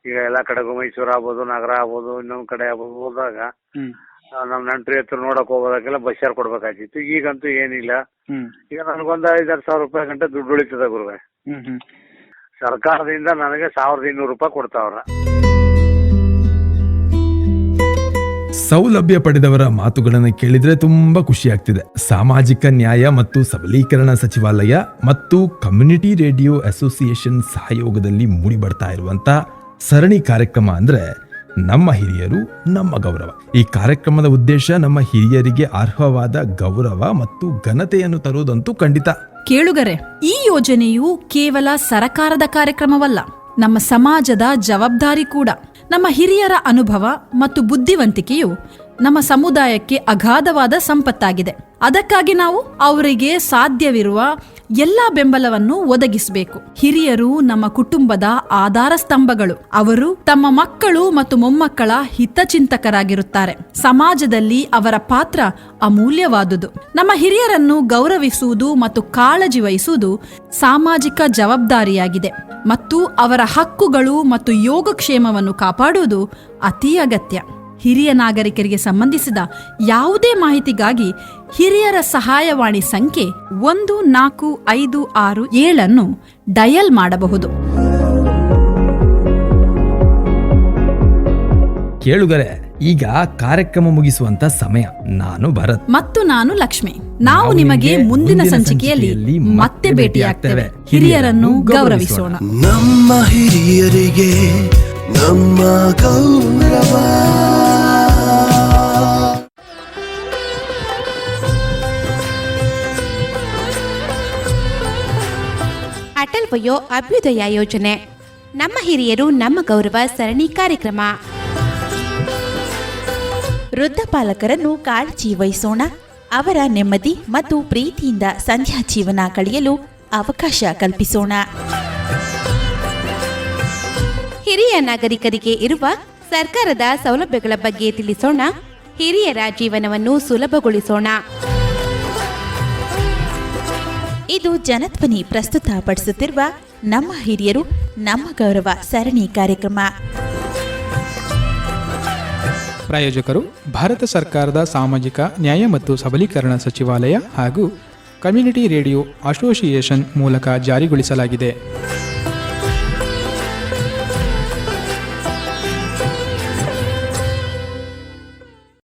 ಈಗ ಎಲ್ಲಾ ಕಡೆಗೂ ಮೈಸೂರು ಆಗ್ಬೋದು ನಗರ ಆಗ್ಬೋದು ಇನ್ನೊಂದ್ ಕಡೆ ಆಗ್ಬೋದು ಹೋದಾಗ ಹ್ಮ್. ನಮ್ ನೆಂಟ್ರಿ ಹತ್ರ ನೋಡಕ್ ಹೋಗೋದಕ್ಕೆಲ್ಲ ಬಸ್ ಚಾರ್ಜ್ ಕೊಡ್ಬೇಕಾಗಿತ್ತು. ಈಗಂತೂ ಏನಿಲ್ಲ. ಹ್ಮ್. ಈಗ ನನಗೊಂದು ಐದಾರು ಸಾವಿರ ರೂಪಾಯಿ ಗಂಟೆ ದುಡ್ಡು ಉಳಿತದೆ ಗುರುವೆ. ಹ್ಮ್ ಹ್ಮ್. ಸರ್ಕಾರದಿಂದ ನನಗೆ ಸಾವಿರದ ಇನ್ನೂರು ರೂಪಾಯಿ ಕೊಡ್ತಾವ್ರ. ಸೌಲಭ್ಯ ಪಡೆದವರ ಮಾತುಗಳನ್ನು ಕೇಳಿದ್ರೆ ತುಂಬಾ ಖುಷಿ ಆಗ್ತಿದೆ. ಸಾಮಾಜಿಕ ನ್ಯಾಯ ಮತ್ತು ಸಬಲೀಕರಣ ಸಚಿವಾಲಯ ಮತ್ತು ಕಮ್ಯುನಿಟಿ ರೇಡಿಯೋ ಅಸೋಸಿಯೇಷನ್ ಸಹಯೋಗದಲ್ಲಿ ಮೂಡಿಬರ್ತಾ ಇರುವಂತ ಸರಣಿ ಕಾರ್ಯಕ್ರಮ ಅಂದ್ರೆ ನಮ್ಮ ಹಿರಿಯರು, ನಮ್ಮ ಗೌರವ. ಈ ಕಾರ್ಯಕ್ರಮದ ಉದ್ದೇಶ ನಮ್ಮ ಹಿರಿಯರಿಗೆ ಅರ್ಹವಾದ ಗೌರವ ಮತ್ತು ಘನತೆಯನ್ನು ತರುವುದಂತೂ ಖಂಡಿತ. ಕೇಳುಗರೆ, ಈ ಯೋಜನೆಯು ಕೇವಲ ಸರಕಾರದ ಕಾರ್ಯಕ್ರಮವಲ್ಲ, ನಮ್ಮ ಸಮಾಜದ ಜವಾಬ್ದಾರಿ ಕೂಡ. ನಮ್ಮ ಹಿರಿಯರ ಅನುಭವ ಮತ್ತು ಬುದ್ಧಿವಂತಿಕೆಯು ನಮ್ಮ ಸಮುದಾಯಕ್ಕೆ ಅಗಾಧವಾದ ಸಂಪತ್ತಾಗಿದೆ. ಅದಕ್ಕಾಗಿ ನಾವು ಅವರಿಗೆ ಸಾಧ್ಯವಿರುವ ಎಲ್ಲ ಬೆಂಬಲವನ್ನು ಒದಗಿಸಬೇಕು. ಹಿರಿಯರು ನಮ್ಮ ಕುಟುಂಬದ ಆಧಾರ ಸ್ತಂಭಗಳು. ಅವರು ತಮ್ಮ ಮಕ್ಕಳು ಮತ್ತು ಮೊಮ್ಮಕ್ಕಳ ಹಿತಚಿಂತಕರಾಗಿರುತ್ತಾರೆ. ಸಮಾಜದಲ್ಲಿ ಅವರ ಪಾತ್ರ ಅಮೂಲ್ಯವಾದುದು. ನಮ್ಮ ಹಿರಿಯರನ್ನು ಗೌರವಿಸುವುದು ಮತ್ತು ಕಾಳಜಿ ವಹಿಸುವುದು ಸಾಮಾಜಿಕ ಜವಾಬ್ದಾರಿಯಾಗಿದೆ. ಮತ್ತು ಅವರ ಹಕ್ಕುಗಳು ಮತ್ತು ಯೋಗಕ್ಷೇಮವನ್ನು ಕಾಪಾಡುವುದು ಅತಿ ಅಗತ್ಯ. ಹಿರಿಯ ನಾಗರಿಕರಿಗೆ ಸಂಬಂಧಿಸಿದ ಯಾವುದೇ ಮಾಹಿತಿಗಾಗಿ ಹಿರಿಯರ ಸಹಾಯವಾಣಿ ಸಂಖ್ಯೆ ಒಂದು ನಾಲ್ಕು ಐದು ಆರು ಏಳನ್ನು ಡಯಲ್ ಮಾಡಬಹುದು. ಕೇಳುಗರೆ ಈಗ ಕಾರ್ಯಕ್ರಮ ಮುಗಿಸುವಂತ ಸಮಯ. ನಾನು ಭರತ್. ಮತ್ತು ನಾನು ಲಕ್ಷ್ಮಿ. ನಾವು ನಿಮಗೆ ಮುಂದಿನ ಸಂಚಿಕೆಯಲ್ಲಿ ಮತ್ತೆ ಭೇಟಿಯಾಗ್ತೇವೆ. ಹಿರಿಯರನ್ನು ಗೌರವಿಸೋಣ. ನಮ್ಮ ಹಿರಿಯರಿಗೆ ನಮ್ಮ ಗೌರವ. ಅಟಲ್ ವಯೋ ಅಭ್ಯುದಯ ಯೋಜನೆ. ನಮ್ಮ ಹಿರಿಯರು ನಮ್ಮ ಗೌರವ ಸರಣಿ ಕಾರ್ಯಕ್ರಮ. ವೃದ್ಧ ಪಾಲಕರನ್ನು ಕಾಳಜಿ ವಹಿಸೋಣ. ಅವರ ನೆಮ್ಮದಿ ಮತ್ತು ಪ್ರೀತಿಯಿಂದ ಸಂಧ್ಯಾ ಜೀವನ ಕಳೆಯಲು ಅವಕಾಶ ಕಲ್ಪಿಸೋಣ. ಹಿರಿಯ ನಾಗರಿಕರಿಗೆ ಇರುವ ಸರ್ಕಾರದ ಸೌಲಭ್ಯಗಳ ಬಗ್ಗೆ ತಿಳಿಸೋಣ. ಹಿರಿಯರ ಜೀವನವನ್ನು ಸುಲಭಗೊಳಿಸೋಣ. ಇದು ಜನಧ್ವನಿ ಪ್ರಸ್ತುತಪಡಿಸುತ್ತಿರುವ ನಮ್ಮ ಹಿರಿಯರು, ನಮ್ಮ ಗೌರವ ಸರಣಿ ಕಾರ್ಯಕ್ರಮ. ಪ್ರಾಯೋಜಕರು, ಭಾರತ ಸರ್ಕಾರದ ಸಾಮಾಜಿಕ ನ್ಯಾಯ ಮತ್ತು ಸಬಲೀಕರಣ ಸಚಿವಾಲಯ ಹಾಗೂ ಕಮ್ಯುನಿಟಿ ರೇಡಿಯೋ ಅಸೋಸಿಯೇಷನ್ ಮೂಲಕ ಜಾರಿಗೊಳಿಸಲಾಗಿದೆ.